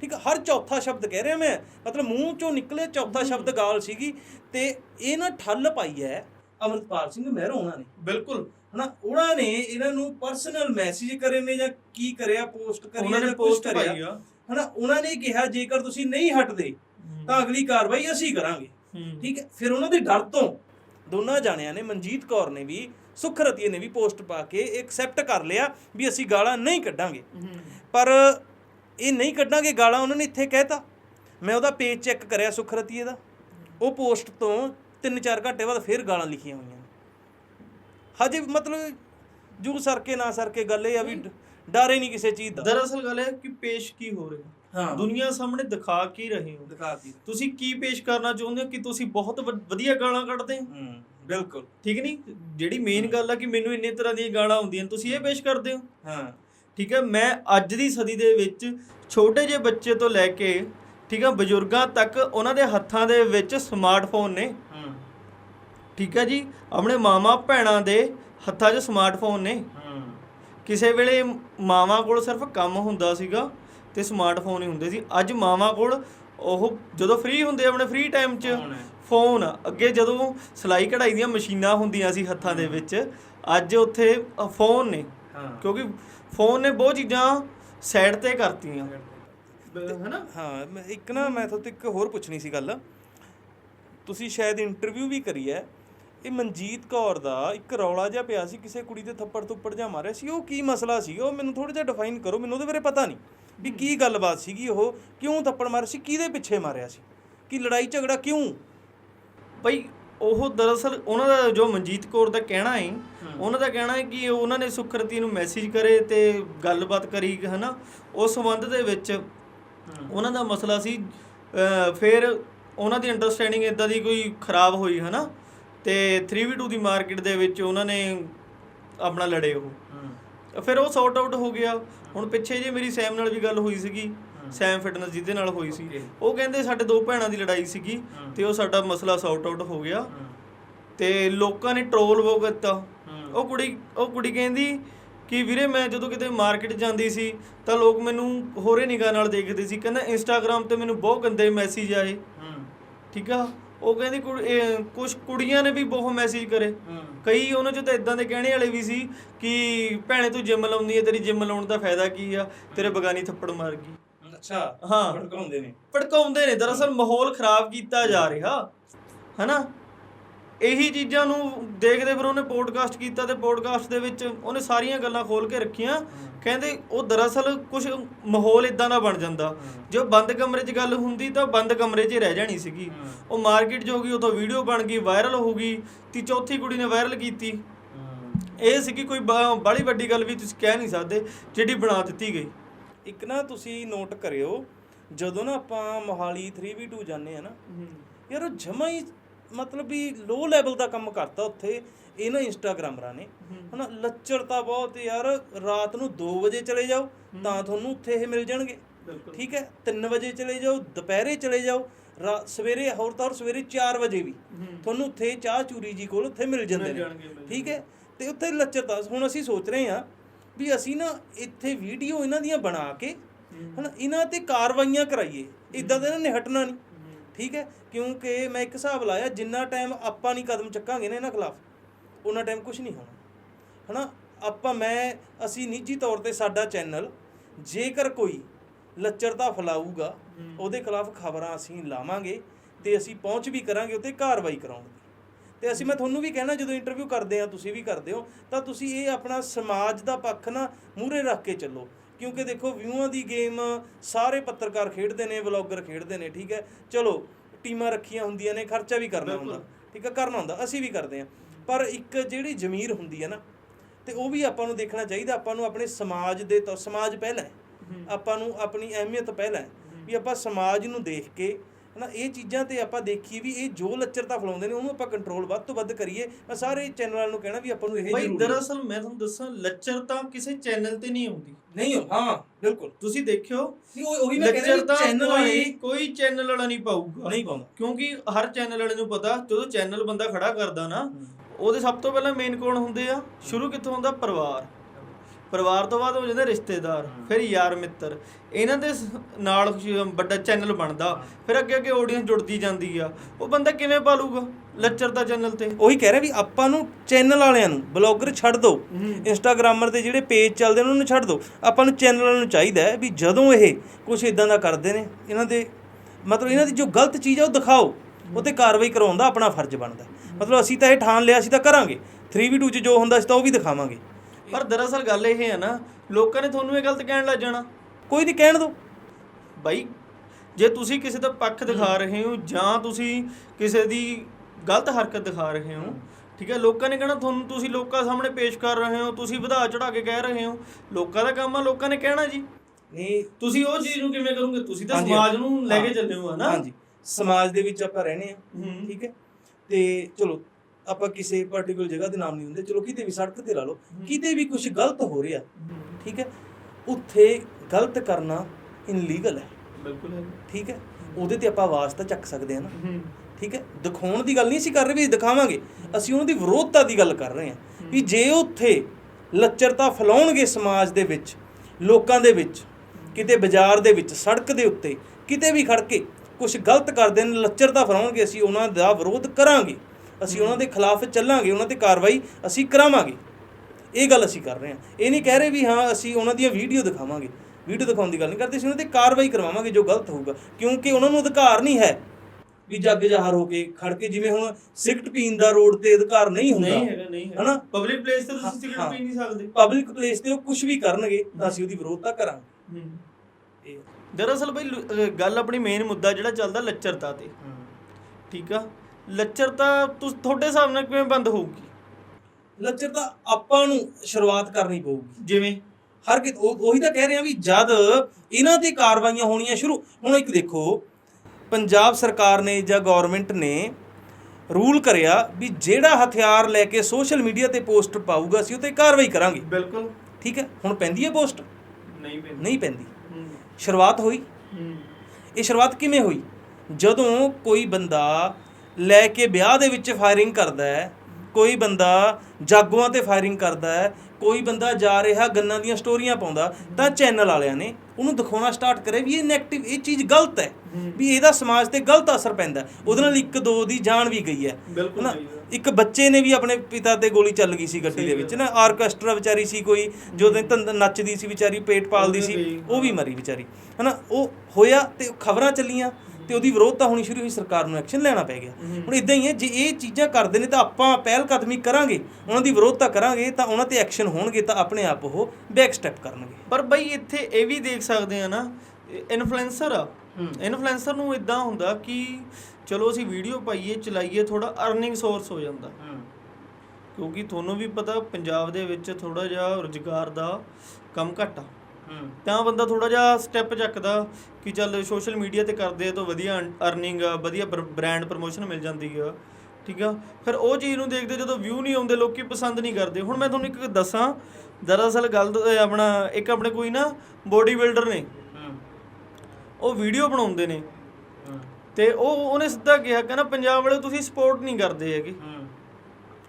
ਠੀਕ ਆ, ਹਰ ਚੌਥਾ ਸ਼ਬਦ ਕਹਿ ਰਿਹਾ ਮੈਂ ਮਤਲਬ ਮੂੰਹ ਚੋਂ ਨਿਕਲੇ ਚੌਥਾ ਸ਼ਬਦ ਗਾਲ ਸੀਗੀ ਤੇ ਇਹ ਨਾ ਠੱਲ ਪਾਈ ਹੈ ਅਮਰਪਾਲ ਸਿੰਘ ਮਹਿਰੋਂ ਉਹਨਾਂ ਨੇ। ਬਿਲਕੁਲ। ਹਨਾ ਉਹਨਾਂ ਨੇ ਇਹਨਾਂ ਨੂੰ ਪਰਸਨਲ ਮੈਸੇਜ ਕਰੇ ਨੇ ਜਾਂ ਕੀ ਕਰਿਆ ਪੋਸਟ ਕਰੀ ਉਹਨਾਂ ਨੇ ਜਾਂ ਪੋਸਟ ਕਰਿਆ। ਹਨਾ ਉਹਨਾਂ ਨੇ ਕਿਹਾ ਜੇਕਰ ਤੁਸੀਂ ਨਹੀਂ ਹਟਦੇ ਤਾਂ ਅਗਲੀ ਕਾਰਵਾਈ ਅਸੀਂ ਕਰਾਂਗੇ। ਠੀਕ ਹੈ? ਫਿਰ ਉਹਨਾਂ ਦੇ ਡਰ ਤੋਂ ਦੋਨਾਂ ਜਾਣਿਆਂ ਨੇ ਮਨਜੀਤ ਕੌਰ ਨੇ ਵੀ ਸੁਖਰਤੀਏ ਨੇ ਵੀ ਪੋਸਟ ਪਾ ਕੇ ਐਕਸੈਪਟ ਕਰ ਲਿਆ ਵੀ ਅਸੀਂ ਗਾਲਾਂ ਨਹੀਂ ਕੱਢਾਂਗੇ। ਪਰ ਇਹ ਨਹੀਂ ਕੱਢਾਂਗੇ ਗਾਲਾਂ ਉਹਨਾਂ ਨੇ ਇੱਥੇ ਕਹਿਤਾ। ਮੈਂ ਉਹਦਾ ਪੇਜ ਚੈੱਕ ਕਰਿਆ ਸੁਖਰਤੀਏ ਦਾ। ਉਹ ਪੋਸਟ ਤੋਂ 3-4 ਘੰਟੇ ਬਾਅਦ ਫਿਰ ਗਾਲਾਂ ਲਿਖੀਆਂ ਹੋਈਆਂ ਹਜੇ ਮਤਲਬ ਜੂ ਸਰ ਕੇ ਨਾ ਸਰ ਕੇ ਗੱਲ ਇਹ ਆ ਵੀ ਡਰ ਹੀ ਨਹੀਂ ਕਿਸੇ ਚੀਜ਼ ਦਾ। ਦਰਅਸਲ ਗੱਲ ਹੈ ਕਿ ਪੇਸ਼ ਕੀ ਹੋ ਰਿਹਾ। ਹਾਂ। ਦੁਨੀਆ ਸਾਹਮਣੇ ਦਿਖਾ ਕੀ ਰਹੇ ਹੋ? ਦਿਖਾਤੀ ਤੁਸੀਂ ਕੀ ਪੇਸ਼ ਕਰਨਾ ਚਾਹੁੰਦੇ ਹੋ ਕਿ ਤੁਸੀਂ ਬਹੁਤ ਵ- ਵਧੀਆ ਗਾਲਾਂ ਕੱਢਦੇ ਹੋ? ਹੂੰ ਬਿਲਕੁਲ। ਠੀਕ ਨਹੀਂ? ਜਿਹੜੀ ਮੇਨ ਗੱਲ ਆ ਕਿ ਮੈਨੂੰ ਇੰਨੇ ਤਰ੍ਹਾਂ ਦੀਆਂ ਗਾਲਾਂ ਆਉਂਦੀਆਂ ਨੇ, ਤੁਸੀਂ ਇਹ ਪੇਸ਼ ਕਰਦੇ ਹੋ? ਹਾਂ। ਠੀਕ ਹੈ ਮੈਂ ਅੱਜ ਦੀ ਸਦੀ ਦੇ ਵਿੱਚ ਛੋਟੇ ਜਿਹੇ ਬੱਚੇ ਤੋਂ ਲੈ ਕੇ ਠੀਕ ਹੈ ਬਜ਼ੁਰਗਾਂ ਤੱਕ ਉਹਨਾਂ ਦੇ ਹੱਥਾਂ ਦੇ ਵਿੱਚ ਸਮਾਰਟਫੋਨ ਨੇ। ਹੂੰ। ਠੀਕ ਹੈ ਜੀ ਆਪਣੇ ਮਾਮਾ ਭੈਣਾਂ ਦੇ ਹੱਥਾਂ 'ਚ ਸਮਾਰਟਫੋਨ ਨੇ। ਕਿਸੇ ਵੇਲੇ ਮਾਵਾਂ ਕੋਲ ਸਿਰਫ ਕੰਮ ਹੁੰਦਾ ਸੀਗਾ ਤੇ ਸਮਾਰਟਫੋਨ ਹੀ ਹੁੰਦੇ ਸੀ। ਅੱਜ ਮਾਵਾਂ ਕੋਲ ਉਹ ਜਦੋਂ ਫ੍ਰੀ ਹੁੰਦੇ ਆਪਣੇ ਫ੍ਰੀ ਟਾਈਮ 'ਚ ਫੋਨ। ਅੱਗੇ ਜਦੋਂ ਸਿਲਾਈ ਕਢਾਈ ਦੀਆਂ ਮਸ਼ੀਨਾਂ ਹੁੰਦੀਆਂ ਸੀ ਹੱਥਾਂ ਦੇ ਵਿੱਚ ਅੱਜ ਉੱਥੇ ਫੋਨ ਨੇ। ਕਿਉਂਕਿ ਫੋਨ ਨੇ ਬਹੁਤ ਚੀਜ਼ਾਂ ਸਾਈਡ ਤੇ ਕਰਤੀਆਂ। ਹੈਨਾ? ਹਾਂ ਇੱਕ ਨਾ ਮੈਂ ਤੁਹਾਡੇ ਤੋਂ ਇੱਕ ਹੋਰ ਪੁੱਛਣੀ ਸੀ ਗੱਲ। ਤੁਸੀਂ ਸ਼ਾਇਦ ਇੰਟਰਵਿਊ ਵੀ ਕਰੀ ਹੈ। ਇਹ ਮਨਜੀਤ ਕੌਰ ਦਾ ਇੱਕ ਰੌਲਾ ਜਿਹਾ ਪਿਆ ਸੀ ਕਿਸੇ ਕੁੜੀ ਦੇ ਥੱਪੜ ਥੁੱਪੜ ਜਿਹਾ ਮਾਰਿਆ ਸੀ ਉਹ ਕੀ ਮਸਲਾ ਸੀ? ਉਹ ਮੈਨੂੰ ਥੋੜਾ ਜਿਹਾ ਡਿਫਾਈਨ ਕਰੋ ਮੈਨੂੰ ਉਹਦੇ ਬਾਰੇ ਪਤਾ ਨਹੀਂ ਵੀ ਕੀ ਗੱਲਬਾਤ ਸੀਗੀ ਉਹ ਕਿਉਂ ਥੱਪੜ ਮਾਰਿਆ ਸੀ ਕਿਹਦੇ ਪਿੱਛੇ ਮਾਰਿਆ ਸੀ? ਕੀ ਲੜਾਈ ਝਗੜਾ ਕਿਉਂ? ਭਾਈ ਉਹ ਦਰਅਸਲ ਉਹਨਾਂ ਦਾ ਜੋ ਮਨਜੀਤ ਕੌਰ ਦਾ ਕਹਿਣਾ ਹੈ। ਉਹਨਾਂ ਦਾ ਕਹਿਣਾ ਹੈ ਕਿ ਉਹਨਾਂ ਨੇ ਸੁਖਰਤੀ ਨੂੰ ਮੈਸੇਜ ਕਰੇ ਤੇ ਗੱਲਬਾਤ ਕਰੀ ਹਨਾ? ਉਸ ਸੰਬੰਧ ਦੇ ਵਿੱਚ ਉਹਨਾਂ ਦਾ ਮਸਲਾ ਸੀ ਫਿਰ ਉਹਨਾਂ ਦੀ ਅੰਡਰਸਟੈਂਡਿੰਗ ਇਦਾਂ ਦੀ ਕੋਈ ਖਰਾਬ ਹੋਈ ਹਨਾ? ਤੇ 3v2 ਦੀ ਮਾਰਕੀਟ ਦੇ ਵਿੱਚ ਉਹਨਾਂ ਨੇ ਆਪਣਾ ਲੜੇ ਉਹ। ਫਿਰ ਉਹ ਸੌਟ ਆਊਟ ਹੋ ਗਿਆ। ਹੁਣ ਪਿੱਛੇ ਜੇ ਮੇਰੀ ਸੈਮ ਨਾਲ ਵੀ ਗੱਲ ਹੋਈ ਸੀਗੀ ਸੈਮ ਫਿਟਨੈਸ ਜਿਹਦੇ ਨਾਲ ਹੋਈ ਸੀ. ਉਹ ਕਹਿੰਦੇ ਸਾਡੇ ਦੋ ਭੈਣਾਂ ਦੀ ਲੜਾਈ ਸੀਗੀ ਤੇ ਉਹ ਸਾਡਾ ਮਸਲਾ ਸੌਟ ਆਊਟ ਹੋ ਗਿਆ। ਤੇ ਲੋਕਾਂ ਨੇ ਟ੍ਰੋਲ ਬਹੁਤ ਕੀਤਾ। ਉਹ ਕੁੜੀ ਉਹ ਕੁੜੀ ਕਹਿੰਦੀ ਕਿ ਵੀਰੇ ਮੈਂ ਜਦੋਂ ਕਿਤੇ ਮਾਰਕੀਟ ਜਾਂਦੀ ਸੀ ਤਾਂ ਲੋਕ ਮੈਨੂੰ ਹੋਰੇ ਨਿਗਾਹ ਨਾਲ ਦੇਖਦੇ ਸੀ। ਕਹਿੰਦਾ ਇੰਸਟਾਗ੍ਰam ਤੇ ਮੈਨੂੰ ਬਹੁਤ ਗੰਦੇ ਮੈਸੇਜ ਆਏ। ਠੀਕ ਆ? ਉਹ ਕਹਿੰਦੀ ਕੁਝ ਕੁੜੀਆਂ ਨੇ ਵੀ ਬਹੁਤ ਮੈਸੇਜ ਕਰੇ। ਕਈ ਉਹਨਾਂ ਚੋਂ ਤਾਂ ਇਦਾਂ ਦੇ ਕਹਿਣੇ ਵਾਲੇ ਵੀ ਸੀ ਕਿ ਭੈਣੇ ਤੂੰ ਜਿਮ ਲਾਉਂਦੀ ਹੈ ਤੇਰੀ ਜਿਮ ਲਾਉਣ ਦਾ ਫਾਇਦਾ ਕੀ ਆ? ਤੇਰੇ ਬਗਾਨੀ ਥੱਪੜ ਮਾਰ ਗਈ। ਅੱਛਾ ਹਾਂ। ਭੜਕਾਉਂਦੇ ਨੇ। ਭੜਕਾਉਂਦੇ ਨੇ। ਦਰਅਸਲ ਮਾਹੌਲ ਖਰਾਬ ਕੀਤਾ ਜਾ ਰਿਹਾ। ਹੈਨਾ? ਇਹੀ ਚੀਜ਼ਾਂ ਨੂੰ ਦੇਖਦੇ ਫਿਰ ਉਹਨੇ ਪੋਡਕਾਸਟ ਕੀਤਾ ਤੇ ਪੋਡਕਾਸਟ ਦੇ ਵਿੱਚ ਉਹਨੇ ਸਾਰੀਆਂ ਗੱਲਾਂ ਖੋਲ ਕੇ ਰੱਖੀਆਂ। ਕਹਿੰਦੇ ਉਹ ਦਰਅਸਲ ਕੁਝ ਮਾਹੌਲ ਇਦਾਂ ਦਾ ਬਣ ਜਾਂਦਾ। ਜੋ ਬੰਦ ਕਮਰੇ 'ਚ ਗੱਲ ਹੁੰਦੀ ਤਾਂ ਬੰਦ ਕਮਰੇ 'ਚ ਹੀ ਰਹਿ ਜਾਣੀ ਸੀਗੀ। ਉਹ ਮਾਰਕੀਟ 'ਚ ਹੋ ਗਈ ਉਥੋਂ ਵੀਡੀਓ ਬਣ ਗਈ ਵਾਇਰਲ ਹੋ ਗਈ ਤੀ ਚੌਥੀ ਕੁੜੀ ਨੇ ਵਾਇਰਲ ਕੀਤੀ। ਇਹ ਸੀ ਕਿ ਕੋਈ ਬਾਲੀ ਵੱਡੀ ਗੱਲ ਵੀ ਤੁਸੀਂ ਕਹਿ ਨਹੀਂ ਸਕਦੇ ਜਿਹੜੀ ਬਣਾ ਦਿੱਤੀ ਗਈ। ਇੱਕ ਨਾ ਤੁਸੀਂ ਨੋਟ ਕਰਿਓ ਜਦੋਂ ਨਾ ਆਪਾਂ ਮੋਹਾਲੀ 3v2 ਜਾਂਦੇ ਆ ਨਾ ਯਾਰ ਉਹ ਜਮਾ ਹੀ ਮਤਲਬ ਵੀ ਲੋ ਲੈਵਲ ਦਾ ਕੰਮ ਕਰਤਾ ਉੱਥੇ ਇਹਨਾਂ ਇੰਸਟਾਗ੍ਰਾਮਰਾਂ ਨੇ। ਹਨਾ ਲੱਚਰਤਾ ਬਹੁਤ ਯਾਰ ਰਾਤ ਨੂੰ 2 ਵਜੇ ਚਲੇ ਜਾਓ ਤਾਂ ਤੁਹਾਨੂੰ ਉੱਥੇ ਇਹ ਮਿਲ ਜਾਣਗੇ। ਠੀਕ ਹੈ? 3 ਵਜੇ ਚਲੇ ਜਾਓ ਦੁਪਹਿਰੇ ਚਲੇ ਜਾਓ ਰਾ- ਸਵੇਰੇ ਹੋਰ ਤਾਂ ਹੋਰ ਸਵੇਰੇ 4 ਵਜੇ ਵੀ। ਤੁਹਾਨੂੰ ਉੱਥੇ ਚਾਹ ਚੂਰੀ ਜੀ ਕੋਲ ਉੱਥੇ ਮਿਲ ਜਾਂਦੇ ਨੇ। ਠੀਕ ਹੈ? ਤੇ ਉੱਥੇ ਲੱਚਰਤਾ ਹੁਣ ਅਸੀਂ ਸੋਚ ਰਹੇ ਹਾਂ ਵੀ ਅਸੀਂ ਨਾ ਇੱਥੇ ਵੀਡੀਓ ਇਹਨਾਂ ਦੀਆਂ ਬਣਾ ਕੇ ਹਨਾ ਇਹਨਾਂ ਤੇ ਕਾਰਵਾਈਆਂ ਕਰਾਈਏ। ਇਦਾਂ ਦੇ ਇਹਨਾਂ ਨੇ ਹਟਣਾ ਨਹੀਂ। ਠੀਕ ਹੈ? ਕਿਉਂਕਿ ਮੈਂ ਇੱਕ ਹਿਸਾਬ ਲਾਇਆ ਜਿੰਨਾ ਟਾਈਮ ਆਪਾਂ ਨਹੀਂ ਕਦਮ ਚੱਕਾਂਗੇ ਨਾ ਇਹਨਾਂ ਖਿਲਾਫ ਉਹਨਾਂ ਟਾਈਮ ਕੁਝ ਨਹੀਂ ਹੋਣਾ। ਹਨਾ? ਆਪਾਂ ਮੈਂ ਅਸੀਂ ਨਿੱਜੀ ਤੌਰ ਤੇ ਸਾਡਾ ਚੈਨਲ ਜੇਕਰ ਕੋਈ ਲੱਚਰਤਾ ਫੈਲਾਊਗਾ ਉਹਦੇ ਖਿਲਾਫ ਖਬਰਾਂ ਅਸੀਂ ਲਾਵਾਂਗੇ ਤੇ ਅਸੀਂ ਪਹੁੰਚ ਵੀ ਕਰਾਂਗੇ ਉੱਤੇ ਕਾਰਵਾਈ ਕਰਾਉਣ ਦੀ। ਤੇ ਅਸੀਂ ਮੈਂ ਤੁਹਾਨੂੰ ਵੀ ਕਹਿਣਾ ਜਦੋਂ ਇੰਟਰਵਿਊ ਕਰਦੇ ਆ ਤੁਸੀਂ ਵੀ ਕਰਦੇ ਹੋ ਤਾਂ ਤੁਸੀਂ ਇਹ ਆਪਣਾ ਸਮਾਜ ਦਾ ਪੱਖ ਨਾ ਮੂਹਰੇ ਰੱਖ ਕੇ ਚੱਲੋ। ਕਿਉਂਕਿ ਦੇਖੋ ਵਿਊਆਂ ਦੀ ਗੇਮ ਸਾਰੇ ਪੱਤਰਕਾਰ ਖੇਡਦੇ ਨੇ ਵਲੌਗਰ ਖੇਡਦੇ ਨੇ ਠੀਕ ਹੈ। ਚਲੋ ਟੀਮਾਂ ਰੱਖੀਆਂ ਹੁੰਦੀਆਂ ਨੇ ਖਰਚਾ ਵੀ ਕਰਨਾ ਹੁੰਦਾ ਠੀਕ ਹੈ ਕਰਨਾ ਹੁੰਦਾ ਅਸੀਂ ਵੀ ਕਰਦੇ ਆ ਪਰ ਇੱਕ ਜਿਹੜੀ ਜ਼ਮੀਰ ਹੁੰਦੀ ਹੈ ਨਾ ਤੇ ਉਹ ਵੀ ਆਪਾਂ ਨੂੰ ਦੇਖਣਾ ਚਾਹੀਦਾ ਆਪਾਂ ਨੂੰ ਆਪਣੇ ਸਮਾਜ ਦੇ ਤੋਂ ਸਮਾਜ ਪਹਿਲਾਂ ਆਪਾਂ ਨੂੰ ਆਪਣੀ ਅਹਿਮੀਅਤ ਪਹਿਲਾਂ ਵੀ ਆਪਾਂ ਸਮਾਜ ਨੂੰ ਦੇਖ ਕੇ ਹਨਾ ਇਹ ਚੀਜ਼ਾਂ ਤੇ ਆਪਾਂ ਦੇਖੀਏ ਵੀ ਇਹ ਜੋ ਲੱਚਰਤਾ ਫਲਾਉਂਦੇ ਨੇ ਉਹਨੂੰ ਆਪਾਂ ਕੰਟਰੋਲ ਵੱਧ ਤੋਂ ਵੱਧ ਕਰੀਏ। ਮੈਂ ਸਾਰੇ ਚੈਨਲ ਨੂੰ ਕਹਿਣਾ ਵੀ ਆਪਾਂ ਨੂੰ ਇਹ ਬਈ। ਦਰਅਸਲ ਮੈਂ ਤੁਹਾਨੂੰ ਦੱਸਾਂ ਲੱਚਰ ਤਾਂ ਕਿਸੇ ਚੈਨਲ ਤੇ ਨਹੀਂ ਆਉਂਦੀ। ਨਹੀਂ ਹੋ ਬਿਲਕੁਲ। ਤੁਸੀਂ ਦੇਖਿਓ ਨਹੀਂ ਉਹ ਮੈਂ ਕਹਿੰਦਾ ਚੈਨਲ ਵਾਲੇ ਕੋਈ ਕੋਈ ਚੈਨਲ ਵਾਲਾ ਨਹੀਂ ਪਾਊਗਾ। ਨਹੀਂ ਪਾਉਂਦਾ ਕਿਉਂਕਿ ਹਰ ਚੈਨਲ ਵਾਲੇ ਨੂੰ ਪਤਾ ਜਦੋਂ ਚੈਨਲ ਬੰਦਾ ਖੜਾ ਕਰਦਾ ਨਾ ਉਹਦੇ ਸਭ ਤੋਂ ਪਹਿਲਾਂ ਮੇਨ ਕੌਣ ਹੁੰਦੇ ਆ? ਸ਼ੁਰੂ ਕਿੱਥੋਂ ਹੁੰਦਾ? ਪਰਿਵਾਰ। ਪਰਿਵਾਰ ਤੋਂ ਬਾਅਦ ਹੋ ਜਾਂਦੇ ਰਿਸ਼ਤੇਦਾਰ ਫਿਰ ਯਾਰ ਮਿੱਤਰ। ਇਹਨਾਂ ਦੇ ਸ- ਨਾਲ ਸ਼- ਵੱਡਾ ਚੈਨਲ ਬਣਦਾ ਫਿਰ ਅੱਗੇ ਅੱਗੇ ਆਡੀਅנס ਜੁੜਦੀ ਜਾਂਦੀ ਆ। ਉਹ ਬੰਦਾ ਕਿਵੇਂ ਪਾਲੂਗਾ ਲੱਚਰ ਦਾ ਚੈਨਲ ਤੇ? ਉਹੀ ਕਹਿ ਰਿਹਾ ਵੀ ਆਪਾਂ ਨੂੰ ਚੈਨਲ ਵਾਲਿਆਂ ਨੂੰ ਬਲੌਗਰ ਛੱਡ ਦਿਓ ਇੰਸਟਾਗ੍ਰਾਮਰ ਤੇ ਜਿਹੜੇ ਪੇਜ ਚੱਲਦੇ ਉਹਨਾਂ ਨੂੰ ਛੱਡ ਦਿਓ ਆਪਾਂ ਨੂੰ ਚੈਨਲ ਵਾਲਿਆਂ ਨੂੰ ਚਾਹੀਦਾ ਹੈ ਵੀ ਜਦੋਂ ਇਹ ਕੁਝ ਇਦਾਂ ਦਾ ਕਰਦੇ ਨੇ ਇਹਨਾਂ ਦੇ ਮਤਲਬ ਇਹਨਾਂ ਦੀ ਜੋ ਗਲਤ ਚੀਜ਼ ਆ ਉਹ ਦਿਖਾਓ। ਉਹ ਤੇ ਕਾਰਵਾਈ ਕਰਾਉਣ ਦਾ ਆਪਣਾ ਫਰਜ਼ ਬਣਦਾ। ਮਤਲਬ ਅਸੀਂ ਤਾਂ ਇਹ ਠਾਣ ਲਿਆ ਅਸੀਂ ਤਾਂ ਕਰਾਂਗੇ। 3v2 ਚ ਜੋ ਹੁੰਦਾ ਅਸੀਂ ਤਾਂ ਉਹ ਵੀ ਦਿਖਾਵਾਂਗੇ। ਪਰ ਦਰਅਸਲ ਗੱਲ ਇਹ ਹੈ ਨਾ ਲੋਕਾਂ ਨੇ ਤੁਹਾਨੂੰ ਇਹ ਗਲਤ ਕਹਿਣ ਲੱਗ ਜਾਣਾ। ਕੋਈ ਨਹੀਂ ਕਹਿਣ ਦਿਓ ਬਾਈ ਜੇ ਤੁਸੀਂ ਕਿਸੇ ਦਾ ਪੱਖ ਦਿਖਾ ਰਹੇ ਹੋ ਜਾਂ ਤੁਸੀਂ ਕਿਸੇ ਦੀ ਗਲਤ ਹਰਕਤ ਦਿਖਾ ਰਹੇ ਹੋ ਠੀਕ ਹੈ ਲੋਕਾਂ ਨੇ ਕਹਿਣਾ ਤੁਹਾਨੂੰ ਤੁਸੀਂ ਲੋਕਾਂ ਸਾਹਮਣੇ ਪੇਸ਼ ਕਰ ਰਹੇ ਹੋ ਤੁਸੀਂ ਵਧਾ ਚੜਾ ਕੇ ਕਹਿ ਰਹੇ ਹੋ ਲੋਕਾਂ ਦਾ ਕੰਮ ਆ ਲੋਕਾਂ ਨੇ ਕਹਿਣਾ ਜੀ। ਨਹੀਂ ਤੁਸੀਂ ਉਹ ਚੀਜ਼ ਨੂੰ ਕਿਵੇਂ ਕਰੋਗੇ? ਤੁਸੀਂ ਤਾਂ ਸਮਾਜ ਨੂੰ ਲੈ ਕੇ। ਚੱਲੇ ਹੋ ਹਨਾ। ਹਾਂਜੀ ਸਮਾਜ ਦੇ ਵਿੱਚ ਆਪਾਂ ਰਹਿੰਦੇ ਆ। ਠੀਕ ਹੈ। ਤੇ ਚਲੋ ਆਪਾਂ ਕਿਸੇ ਪਾਰਟਿਕੂਲਰ ਜਗ੍ਹਾ ਦੇ ਨਾਮ ਨਹੀਂ ਹੁੰਦੇ ਚਲੋ ਕਿਤੇ ਵੀ ਸੜਕ ਤੇ ਲਾ ਲਓ ਕਿਤੇ ਵੀ ਕੁਝ ਗਲਤ ਹੋ ਰਿਹਾ ਠੀਕ ਹੈ ਉੱਥੇ ਗਲਤ ਕਰਨਾ ਇਨਲੀਗਲ ਹੈ। ਬਿਲਕੁਲ ਹੈ ਠੀਕ ਹੈ ਉਹਦੇ ਤੇ ਆਪਾਂ ਆਵਾਜ਼ ਤਾਂ ਚੱਕ ਸਕਦੇ ਹਾਂ ਨਾ। ਠੀਕ ਹੈ ਦਿਖਾਉਣ ਦੀ ਗੱਲ ਨਹੀਂ ਅਸੀਂ ਕਰ ਰਹੇ ਵੀ ਦਿਖਾਵਾਂਗੇ। ਅਸੀਂ ਉਹਨਾਂ ਦੀ ਵਿਰੋਧਤਾ ਦੀ ਗੱਲ ਕਰ ਰਹੇ ਹਾਂ ਵੀ ਜੇ ਉੱਥੇ ਲੱਚਰਤਾ ਫੈਲਾਉਣਗੇ ਸਮਾਜ ਦੇ ਵਿੱਚ ਲੋਕਾਂ ਦੇ ਵਿੱਚ ਕਿਤੇ ਬਾਜ਼ਾਰ ਦੇ ਵਿੱਚ ਸੜਕ ਦੇ ਉੱਤੇ ਕਿਤੇ ਵੀ ਖੜ ਕੇ ਕੁਝ ਗਲਤ ਕਰਦੇ ਨੇ ਲੱਚਰਤਾ ਫੈਲਾਉਣਗੇ ਅਸੀਂ ਉਹਨਾਂ ਦਾ ਵਿਰੋਧ ਕਰਾਂਗੇ। ਅਸੀਂ ਉਹਨਾਂ ਦੇ ਖਿਲਾਫ ਚੱਲਾਂਗੇ ਉਹਨਾਂ ਤੇ ਕਾਰਵਾਈ ਅਸੀਂ ਕਰਾਵਾਂਗੇ। ਇਹ ਗੱਲ ਅਸੀਂ ਕਰ ਰਹੇ ਹਾਂ। ਇਹ ਨਹੀਂ ਕਹਿ ਰਹੇ ਵੀ ਹਾਂ ਅਸੀਂ ਉਹਨਾਂ ਦੀਆਂ ਵੀਡੀਓ ਦਿਖਾਵਾਂਗੇ। ਵੀਡੀਓ ਦਿਖਾਉਣ ਦੀ ਗੱਲ ਨਹੀਂ ਕਰਦੇ ਅਸੀਂ ਉਹਨਾਂ ਤੇ ਕਾਰਵਾਈ ਕਰਵਾਵਾਂਗੇ ਜੋ ਗਲਤ ਹੋਊਗਾ। ਕਿਉਂਕਿ ਉਹਨਾਂ ਨੂੰ ਅਧਿਕਾਰ ਨਹੀਂ ਹੈ ਵੀ ਜੱਗ ਜਹਾਰ ਹੋ ਕੇ ਖੜ ਕੇ ਜਿਵੇਂ ਹੁਣ ਸਿਗਰਟ ਪੀਣ ਦਾ ਰੋਡ ਤੇ ਅਧਿਕਾਰ ਨਹੀਂ ਹੁੰਦਾ। ਨਹੀਂ ਹੈਗਾ ਨਹੀਂ ਹਨਾ? ਪਬਲਿਕ ਪਲੇਸ ਤੇ ਤੁਸੀਂ ਹਾਂ, ਸਿਗਰਟ। ਪੀ ਨਹੀਂ ਸਕਦੇ। ਪਬਲਿਕ ਪਲੇਸ ਤੇ ਉਹ ਕੁਝ ਵੀ ਕਰਨਗੇ ਤਾਂ ਅਸੀਂ ਉਹਦੀ ਵਿਰੋਧਤਾ ਕਰਾਂਗੇ। ਹੂੰ। ਇਹ। ਦਰਅਸਲ ਬਈ ਗੱਲ ਆਪਣੀ ਮੇਨ ਮੁੱਦਾ ਜਿਹੜਾ ਚੱਲਦਾ ਲੱਚਰਤਾ ਤੇ। ਠੀਕ ਆ? ਲੱਚਰਤਾ ਤੁਸ ਤੁਹਾਡੇ ਹਿਸਾਬ ਨਾਲ ਕਿਵੇਂ ਬੰਦ ਹੋਊਗੀ? ਲੱਚਰ ਤਾਂ ਆਪਾਂ ਨੂੰ ਸ਼ੁਰੂਆਤ ਕਰਨੀ ਪਊਗੀ। ਜਿਵੇਂ? ਹਰ ਕਿ ਉਹ- ਉਹੀ ਤਾਂ ਕਹਿ ਰਹੇ ਆ ਵੀ ਜਦ ਇਹਨਾਂ ਤੇ ਕਾਰਵਾਈਆਂ ਹੋਣੀਆਂ ਸ਼ੁਰੂ ਹੁਣ ਇੱਕ ਦੇਖੋ ਪੰਜਾਬ ਸਰਕਾਰ ਨੇ ਜਾਂ ਗਵਰਨਮੈਂਟ ਨੇ ਰੂਲ ਕਰਿਆ ਵੀ ਜਿਹੜਾ ਹਥਿਆਰ ਲੈ ਕੇ ਸੋਸ਼ਲ ਮੀਡੀਆ ਤੇ ਪੋਸਟ ਪਾਊਗਾ ਅਸੀਂ ਉਹ ਤੇ ਕਾਰਵਾਈ ਕਰਾਂਗੇ। ਬਿਲਕੁਲ। ਠੀਕ ਹੈ? ਹੁਣ ਪੈਂਦੀ ਹੈ ਪੋਸਟ ਨਹੀਂ ਪੈਂਦੀ। ਨਹੀਂ ਪੈਂਦੀ। ਸ਼ੁਰੂਆਤ ਹੋਈ? ਹੂੰ। ਇਹ ਸ਼ੁਰੂਆਤ ਕਿਵੇਂ ਹੋਈ? ਜਦੋਂ ਕੋਈ ਬੰਦਾ ਲੈ ਕੇ ਵਿਆਹ ਦੇ ਵਿੱਚ ਫਾਇਰਿੰਗ ਕਰਦਾ ਹੈ। ਕੋਈ ਬੰਦਾ ਜਾਗੋਆਂ ਤੇ ਫਾਇਰਿੰਗ ਕਰਦਾ ਹੈ। ਕੋਈ ਬੰਦਾ ਜਾ ਰਿਹਾ ਗੰਨਾਂ ਦੀਆਂ ਸਟੋਰੀਆਂ ਪਾਉਂਦਾ। ਤਾਂ ਚੈਨਲ ਵਾਲਿਆਂ ਨੇ ਉਹਨੂੰ ਦਿਖਾਉਣਾ ਸਟਾਰਟ ਕਰੇ ਵੀ ਇਹ ਨੈਗੇਟਿਵ ਇਹ ਚੀਜ਼ ਗਲਤ ਹੈ। ਵੀ ਇਹਦਾ ਸਮਾਜ ਤੇ ਗਲਤ ਅਸਰ ਪੈਂਦਾ। ਉਹਦੇ ਨਾਲ ਇੱਕ ਦੋ ਦੀ ਜਾਨ ਵੀ ਗਈ ਹੈ। ਹਨਾ? ਇੱਕ ਬੱਚੇ ਨੇ ਵੀ ਆਪਣੇ ਪਿਤਾ ਤੇ ਗੋਲੀ ਚੱਲ ਗਈ ਸੀ ਗੱਡੀ ਦੇ ਵਿੱਚ ਨਾ ਆਰਕੈਸਟਰਾ ਵਿਚਾਰੀ ਸੀ ਕੋਈ ਜਦੋਂ ਨੱਚਦੀ ਸੀ ਵਿਚਾਰੀ ਪੇਟ ਪਾਲਦੀ ਸੀ ਉਹ ਵੀ ਮਰੀ ਵਿਚਾਰੀ। ਹਨਾ? ਉਹ ਹੋਇਆ ਤੇ ਖਬਰਾਂ ਚੱਲੀਆਂ। ਤੇ ਉਹਦੀ ਵਿਰੋਧਤਾ ਹੋਣੀ ਸ਼ੁਰੂ ਹੋਈ ਸਰਕਾਰ ਨੂੰ ਐਕਸ਼ਨ ਲੈਣਾ ਪੈ ਗਿਆ। ਹੁਣ ਇਦਾਂ ਹੀ ਹੈ ਜੇ ਇਹ ਚੀਜ਼ਾਂ ਕਰਦੇ ਨੇ ਤਾਂ ਆਪਾਂ ਪਹਿਲ ਕਦਮੀ ਕਰਾਂਗੇ ਉਹਨਾਂ ਦੀ ਵਿਰੋਧਤਾ ਕਰਾਂਗੇ ਤਾਂ ਉਹਨਾਂ ਤੇ ਐਕਸ਼ਨ ਹੋਣਗੇ ਤਾਂ ਆਪਣੇ ਆਪ ਉਹ ਬੈਕ ਸਟੈਪ ਕਰਨਗੇ। ਪਰ ਬਈ ਇੱਥੇ ਇਹ ਵੀ ਦੇਖ ਸਕਦੇ ਆ ਨਾ ਇਨਫਲੂਐਂਸਰ ਆ। ਇਨਫਲੂਐਂਸਰ ਨੂੰ ਇਦਾਂ ਹੁੰਦਾ ਕਿ ਚਲੋ ਅਸੀਂ ਵੀਡੀਓ ਪਾਈਏ ਚਲਾਈਏ ਥੋੜਾ ਅਰਨਿੰਗ ਸੋਰਸ ਹੋ ਜਾਂਦਾ। ਕਿਉਂਕਿ ਤੁਹਾਨੂੰ ਵੀ ਪਤਾ ਪੰਜਾਬ ਦੇ ਵਿੱਚ ਥੋੜਾ ਜਿਹਾ ਰੁਜ਼ਗਾਰ ਦਾ ਕੰਮ ਘੱਟ ਤਾਂ ਬੰਦਾ ਥੋੜਾ ਜਿਹਾ ਸਟੈਪ ਚੱਕਦਾ ਕਿ ਚੱਲ ਸੋਸ਼ਲ ਮੀਡੀਆ ਤੇ ਕਰਦੇ ਆ ਤਾਂ ਵਧੀਆ ਅਰਨਿੰਗ ਆ ਵਧੀਆ ਬ੍ਰਾਂਡ ਪ੍ਰਮੋਸ਼ਨ ਮਿਲ ਜਾਂਦੀ ਆ ਠੀਕ ਆ? ਫਿਰ ਉਹ ਚੀਜ਼ ਨੂੰ ਦੇਖਦੇ ਜਦੋਂ ਵਿਊ ਨਹੀਂ ਆਉਂਦੇ ਲੋਕੀ ਪਸੰਦ ਨਹੀਂ ਕਰਦੇ। ਹੁਣ ਮੈਂ ਤੁਹਾਨੂੰ ਇੱਕ ਦੱਸਾਂ ਦਰਅਸਲ ਗੱਲ ਆਪਣਾ ਇੱਕ ਆਪਣੇ ਕੋਈ ਨਾ ਬੋਡੀ ਬਿਲਡਰ ਨੇ ਉਹ ਵੀਡੀਓ ਬਣਾਉਂਦੇ ਨੇ। ਤੇ ਉਹ ਉਹਨੇ ਸਿੱਧਾ ਕਿਹਾ ਕਹਿੰਦਾ ਪੰਜਾਬ ਵਾਲੇ ਤੁਸੀਂ ਸਪੋਰਟ ਨਹੀਂ ਕਰਦੇ ਹੈਗੇ।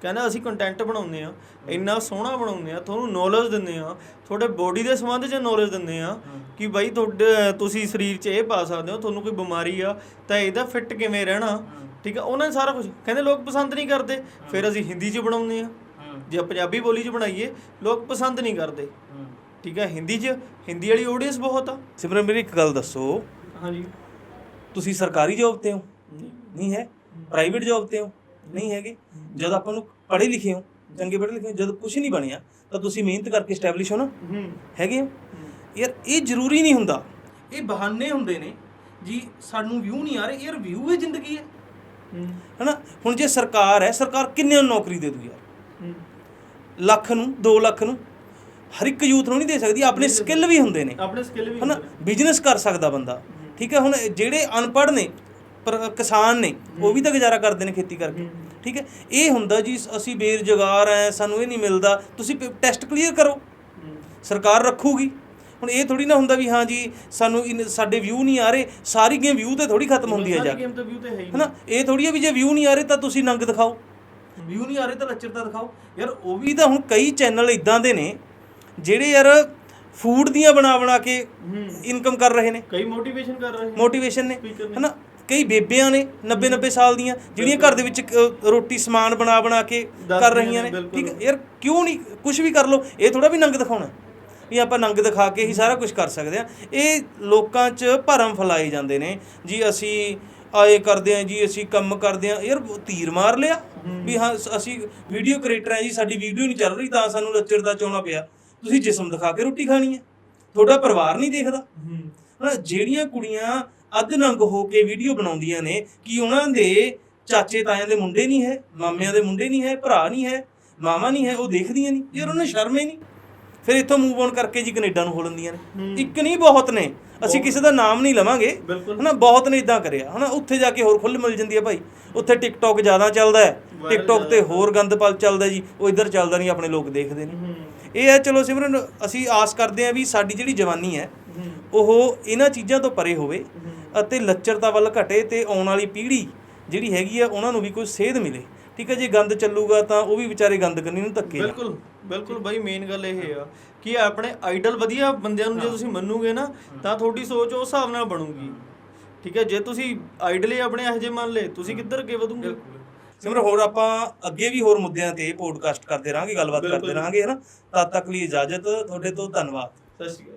ਕਹਿੰਦਾ ਅਸੀਂ ਕੰਟੈਂਟ ਬਣਾਉਂਦੇ ਆ ਇੰਨਾ ਸੋਹਣਾ ਬਣਾਉਂਦੇ ਆ ਤੁਹਾਨੂੰ ਨੌਲੇਜ ਦਿੰਦੇ ਆ ਤੁਹਾਡੇ ਬੋਡੀ ਦੇ ਸੰਬੰਧ 'ਚ ਨੌਲੇਜ ਦਿੰਦੇ ਆ ਕਿ ਬਾਈ ਤੁਹਾਡੇ ਤੁਸੀਂ ਸਰੀਰ 'ਚ ਇਹ ਪਾ ਸਕਦੇ ਹੋ ਤੁਹਾਨੂੰ ਕੋਈ ਬਿਮਾਰੀ ਆ ਤਾਂ ਇਹਦਾ ਫਿੱਟ ਕਿਵੇਂ ਰਹਿਣਾ? ਠੀਕ ਆ ਉਹਨਾਂ ਨੇ ਸਾਰਾ ਕੁਝ ਕਹਿੰਦੇ ਲੋਕ ਪਸੰਦ ਨਹੀਂ ਕਰਦੇ। ਫਿਰ ਅਸੀਂ ਹਿੰਦੀ 'ਚ ਬਣਾਉਂਦੇ ਆ ਜੇ ਪੰਜਾਬੀ ਬੋਲੀ 'ਚ ਬਣਾਈਏ ਲੋਕ ਪਸੰਦ ਨਹੀਂ ਕਰਦੇ। ਠੀਕ ਆ ਹਿੰਦੀ 'ਚ ਹਿੰਦੀ ਵਾਲੀ ਆਡੀਅנס ਬਹੁਤ ਆ। ਸਿਮਰਨ ਮੇਰੀ ਇੱਕ ਗੱਲ ਦੱਸੋ। ਹਾਂਜੀ। ਤੁਸੀਂ ਸਰਕਾਰੀ ਜੌਬ ਤੇ ਹੋ? ਨਹੀਂ। ਹੈ? ਪ੍ਰਾਈਵੇਟ ਜੌਬ ਤੇ ਹੋ? ਨਹੀਂ ਹੈਗੇ। ਜਦ ਆਪਾਂ ਨੂੰ ਪੜ੍ਹੇ ਲਿਖੇ ਹੋ ਚੰਗੇ ਪੜ੍ਹੇ ਲਿਖੇ ਹੋ ਜਦ ਕੁਝ ਨਹੀਂ ਬਣਿਆ ਤਾਂ ਤੁਸੀਂ ਮਿਹਨਤ ਕਰਕੇ ਸਟੈਬਲਿਸ਼ ਹੋ। ਨਾ ਹੈਗੇ ਯਾਰ ਇਹ ਜ਼ਰੂਰੀ ਨਹੀਂ ਹੁੰਦਾ। ਇਹ ਬਹਾਨੇ ਹੁੰਦੇ ਨੇ। ਜੀ ਸਾਨੂੰ ਵਿਊ ਨਹੀਂ ਆ ਰਹੇ। ਯਾਰ ਵਿਊ ਹੈ ਜ਼ਿੰਦਗੀ ਹੈ। ਹਨਾ? ਹੁਣ ਜੇ ਸਰਕਾਰ ਹੈ ਸਰਕਾਰ ਕਿੰਨੇ ਨੂੰ ਨੌਕਰੀ ਦੇ ਦੂ ਯਾਰ? ਲੱਖ ਨੂੰ 2 ਲੱਖ ਨੂੰ। ਹਰ ਇੱਕ ਯੂਥ ਨੂੰ ਨਹੀਂ ਦੇ ਸਕਦੀ। ਆਪਣੇ ਸਕਿੱਲ ਵੀ ਹੁੰਦੇ ਨੇ। ਆਪਣੇ ਸਕਿੱਲ ਵੀ ਹਨਾ? ਬਿਜ਼ਨਸ ਕਰ ਸਕਦਾ ਬੰਦਾ। ਠੀਕ ਹੈ ਹੁਣ ਜਿਹੜੇ ਅਨਪੜ੍ਹ ਨੇ ਪਰ ਕਿਸਾਨ ਨੇ ਉਹ ਵੀ ਤਾਂ ਗੁਜ਼ਾਰਾ ਕਰਦੇ ਨੇ ਖੇਤੀ ਕਰਕੇ। ਠੀਕ ਹੈ? ਇਹ ਹੁੰਦਾ ਜੀ ਅਸੀਂ ਬੇਰੁਜ਼ਗਾਰ ਐ ਸਾਨੂੰ ਇਹ ਨਹੀਂ ਮਿਲਦਾ। ਤੁਸੀਂ ਟੈਸਟ ਕਲੀਅਰ ਕਰੋ। ਸਰਕਾਰ ਰੱਖੂਗੀ। ਹੁਣ ਇਹ ਥੋੜੀ ਨਾ ਹੁੰਦਾ ਵੀ ਹਾਂ ਜੀ ਸਾਨੂੰ ਸਾਡੇ ਵਿਊ ਨਹੀਂ ਆ ਰਹੇ ਸਾਰੀ ਗੇਮ ਵਿਊ ਤੇ ਥੋੜੀ ਖਤਮ ਹੁੰਦੀ ਹੈ ਜਾ ਕੇ। ਗੇਮ ਤਾਂ ਵਿਊ ਤੇ ਹੈ ਹੀ ਹਨਾ? ਇਹ ਥੋੜੀ ਹੈ ਵੀ ਜੇ ਵਿਊ ਨਹੀਂ ਆ ਰਹੇ ਤਾਂ ਤੁਸੀਂ ਨੰਗ ਦਿਖਾਓ। ਵਿਊ ਨਹੀਂ ਆ ਰਹੇ ਤਾਂ ਲੱਚਰ ਤਾਂ ਦਿਖਾਓ। ਯਾਰ ਉਹ ਵੀ ਤਾਂ ਹੁਣ ਕਈ ਚੈਨਲ ਇਦਾਂ ਦੇ ਨੇ ਜਿਹੜੇ ਯਾਰ ਫੂਡ ਦੀਆਂ ਬਣਾ ਬਣਾ ਕੇ ਇਨਕਮ ਕਰ ਰਹੇ ਨੇ। ਕਈ ਮੋਟੀਵੇਸ਼ਨ ਕਰ ਰਹੇ ਮੋਟੀਵੇਸ਼ਨ ਨੇ। Speaker ਨੇ। ਹਨਾ? ਕਈ ਬੇਬਿਆਂ ਨੇ 90 90 ਸਾਲ ਦੀਆਂ ਜਿਹੜੀਆਂ ਘਰ ਦੇ ਵਿੱਚ ਰੋਟੀ ਸਮਾਨ ਬਣਾ ਬਣਾ ਕੇ ਕਰ ਰਹੀਆਂ ਨੇ। ਠੀਕ ਯਾਰ ਕਿਉਂ ਨਹੀਂ ਕੁਝ ਵੀ ਕਰ ਲੋ ਇਹ ਥੋੜਾ ਵੀ ਨੰਗ ਦਿਖਾਉਣਾ। ਵੀ ਆਪਾਂ ਨੰਗ ਦਿਖਾ ਕੇ ਹੀ ਸਾਰਾ ਕੁਝ ਕਰ ਸਕਦੇ ਆ ਇਹ ਲੋਕਾਂ 'ਚ ਭਰਮ ਫੈਲਾਏ ਜਾਂਦੇ ਨੇ ਜੀ ਅਸੀਂ ਆਏ ਕਰਦੇ ਆ ਜੀ ਅਸੀਂ ਕੰਮ ਕਰਦੇ ਆ ਯਾਰ ਤੀਰ ਮਾਰ ਲਿਆ। ਵੀ ਹਾਂ ਅਸੀਂ ਵੀਡੀਓ ਕ੍ਰੀਏਟਰ ਆ ਜੀ ਸਾਡੀ ਵੀਡੀਓ ਨਹੀਂ ਚੱਲ ਰਹੀ ਤਾਂ ਸਾਨੂੰ ਲੱਚਰ ਦਾ ਚਾਉਣਾ ਪਿਆ। ਤੁਸੀਂ ਜਿਸਮ ਦਿਖਾ ਕੇ ਰੋਟੀ ਖਾਣੀ ਹੈ। ਤੁਹਾਡਾ ਪਰਿਵਾਰ ਨਹੀਂ ਦੇਖਦਾ। ਹਨਾ ਜਿਹੜੀਆਂ ਕੁੜੀਆਂ ਅੱਧ ਨੰਗ ਹੋ ਕੇ ਵੀਡੀਓ ਬਣਾਉਂਦੀਆਂ ਨੇ ਕੀ ਉਹਨਾਂ ਦੇ ਚਾਚੇ ਤਾਇਆਂ ਦੇ ਮੁੰਡੇ ਨਹੀਂ ਹੈ ਮਾਮਿਆਂ ਦੇ ਮੁੰਡੇ ਨਹੀਂ ਹੈ ਭਰਾ ਨਹੀਂ ਹੈ ਮਾਮਾ ਨਹੀਂ ਹੈ ਉਹ ਦੇਖਦੀਆਂ ਨਹੀਂ ਯਾਰ ਉਹਨਾਂ ਸ਼ਰਮ ਹੀ ਨਹੀਂ। ਫਿਰ ਇੱਥੋਂ ਮੂਵ ਔਨ ਕਰਕੇ ਜੀ ਕੈਨੇਡਾ ਨੂੰ ਹੋ ਲੈਂਦੀਆਂ ਨੇ ਇੱਕ ਨਹੀਂ ਬਹੁਤ ਨੇ। ਅਸੀਂ ਕਿਸੇ ਦਾ ਨਾਮ ਨਹੀਂ ਲਵਾਂਗੇ। ਹਨਾ ਬਹੁਤ ਨੇ ਇਦਾਂ ਕਰਿਆ। ਹਨਾ ਉੱਥੇ ਜਾ ਕੇ ਹੋਰ ਖੁੱਲ ਮਿਲ ਜਾਂਦੀ ਹੈ ਭਾਈ। ਉੱਥੇ ਟਿਕਟੌਕ ਜ਼ਿਆਦਾ ਚੱਲਦਾ ਹੈ। ਟਿਕਟੌਕ ਤੇ ਹੋਰ ਗੰਦਪਲ ਚੱਲਦਾ ਜੀ। ਉਹ ਇੱਧਰ ਚੱਲਦਾ ਨਹੀਂ ਆਪਣੇ ਲੋਕ ਦੇਖਦੇ ਨੇ। ਇਹ ਹੈ ਚਲੋ ਸਿਮਰਨ ਅਸੀਂ ਆਸ ਕਰਦੇ ਹਾਂ ਵੀ ਸਾਡੀ ਜਿਹੜੀ ਜਵਾਨੀ ਹੈ ਉਹ ਇਹਨਾਂ ਚੀਜ਼ਾਂ ਤੋਂ ਪਰੇ ਹੋਵੇ ਅਤੇ ਲੱਚਰਤਾ ਵੱਲ ਘਟੇ ਤੇ ਆਉਣ ਵਾਲੀ ਪੀੜ੍ਹੀ ਜਿਹੜੀ ਹੈਗੀ ਆ ਉਹਨਾਂ ਨੂੰ ਵੀ ਕੋਈ ਸੇਧ ਮਿਲੇ। ਠੀਕ ਹੈ ਜੇ ਗੰਦ ਚੱਲੂਗਾ ਤਾਂ ਉਹ ਵੀ ਵਿਚਾਰੇ ਗੰਦ ਕਰਨੀ ਨੂੰ ਧੱਕੇ। ਬਿਲਕੁਲ ਬਿਲਕੁਲ ਬਾਈ ਮੇਨ ਗੱਲ ਇਹ ਆ ਕਿ ਆਪਣੇ ਆਈਡਲ ਵਧੀਆ ਬੰਦਿਆਂ ਨੂੰ ਜੇ ਤੁਸੀਂ ਮੰਨੋਗੇ ਨਾ ਤਾਂ ਤੁਹਾਡੀ ਸੋਚ ਉਸ ਹਿਸਾਬ ਨਾਲ ਬਣੂਗੀ। ਠੀਕ ਹੈ ਜੇ ਤੁਸੀਂ ਆਈਡਲ ਹੀ ਆਪਣੇ ਇਹੋ ਜਿਹੇ ਮੰਨ ਲਏ ਤੁਸੀਂ ਕਿੱਧਰ ਅੱਗੇ ਵਧੋਗੇ? ਸਿਮਰਨ ਹੋਰ ਆਪਾਂ ਅੱਗੇ ਵੀ ਹੋਰ ਮੁੱਦਿਆਂ ਤੇ ਪੋਡਕਾਸਟ ਕਰਦੇ ਰਹਾਂਗੇ ਗੱਲਬਾਤ ਕਰਦੇ ਰਹਾਂਗੇ ਹਨਾ? ਤਦ ਤੱਕ ਲਈ ਇਜਾਜ਼ਤ ਤੁਹਾਡੇ ਤੋਂ ਧੰਨਵਾਦ। ਸਤਿ ਸ਼੍ਰੀ ਅਕਾਲ।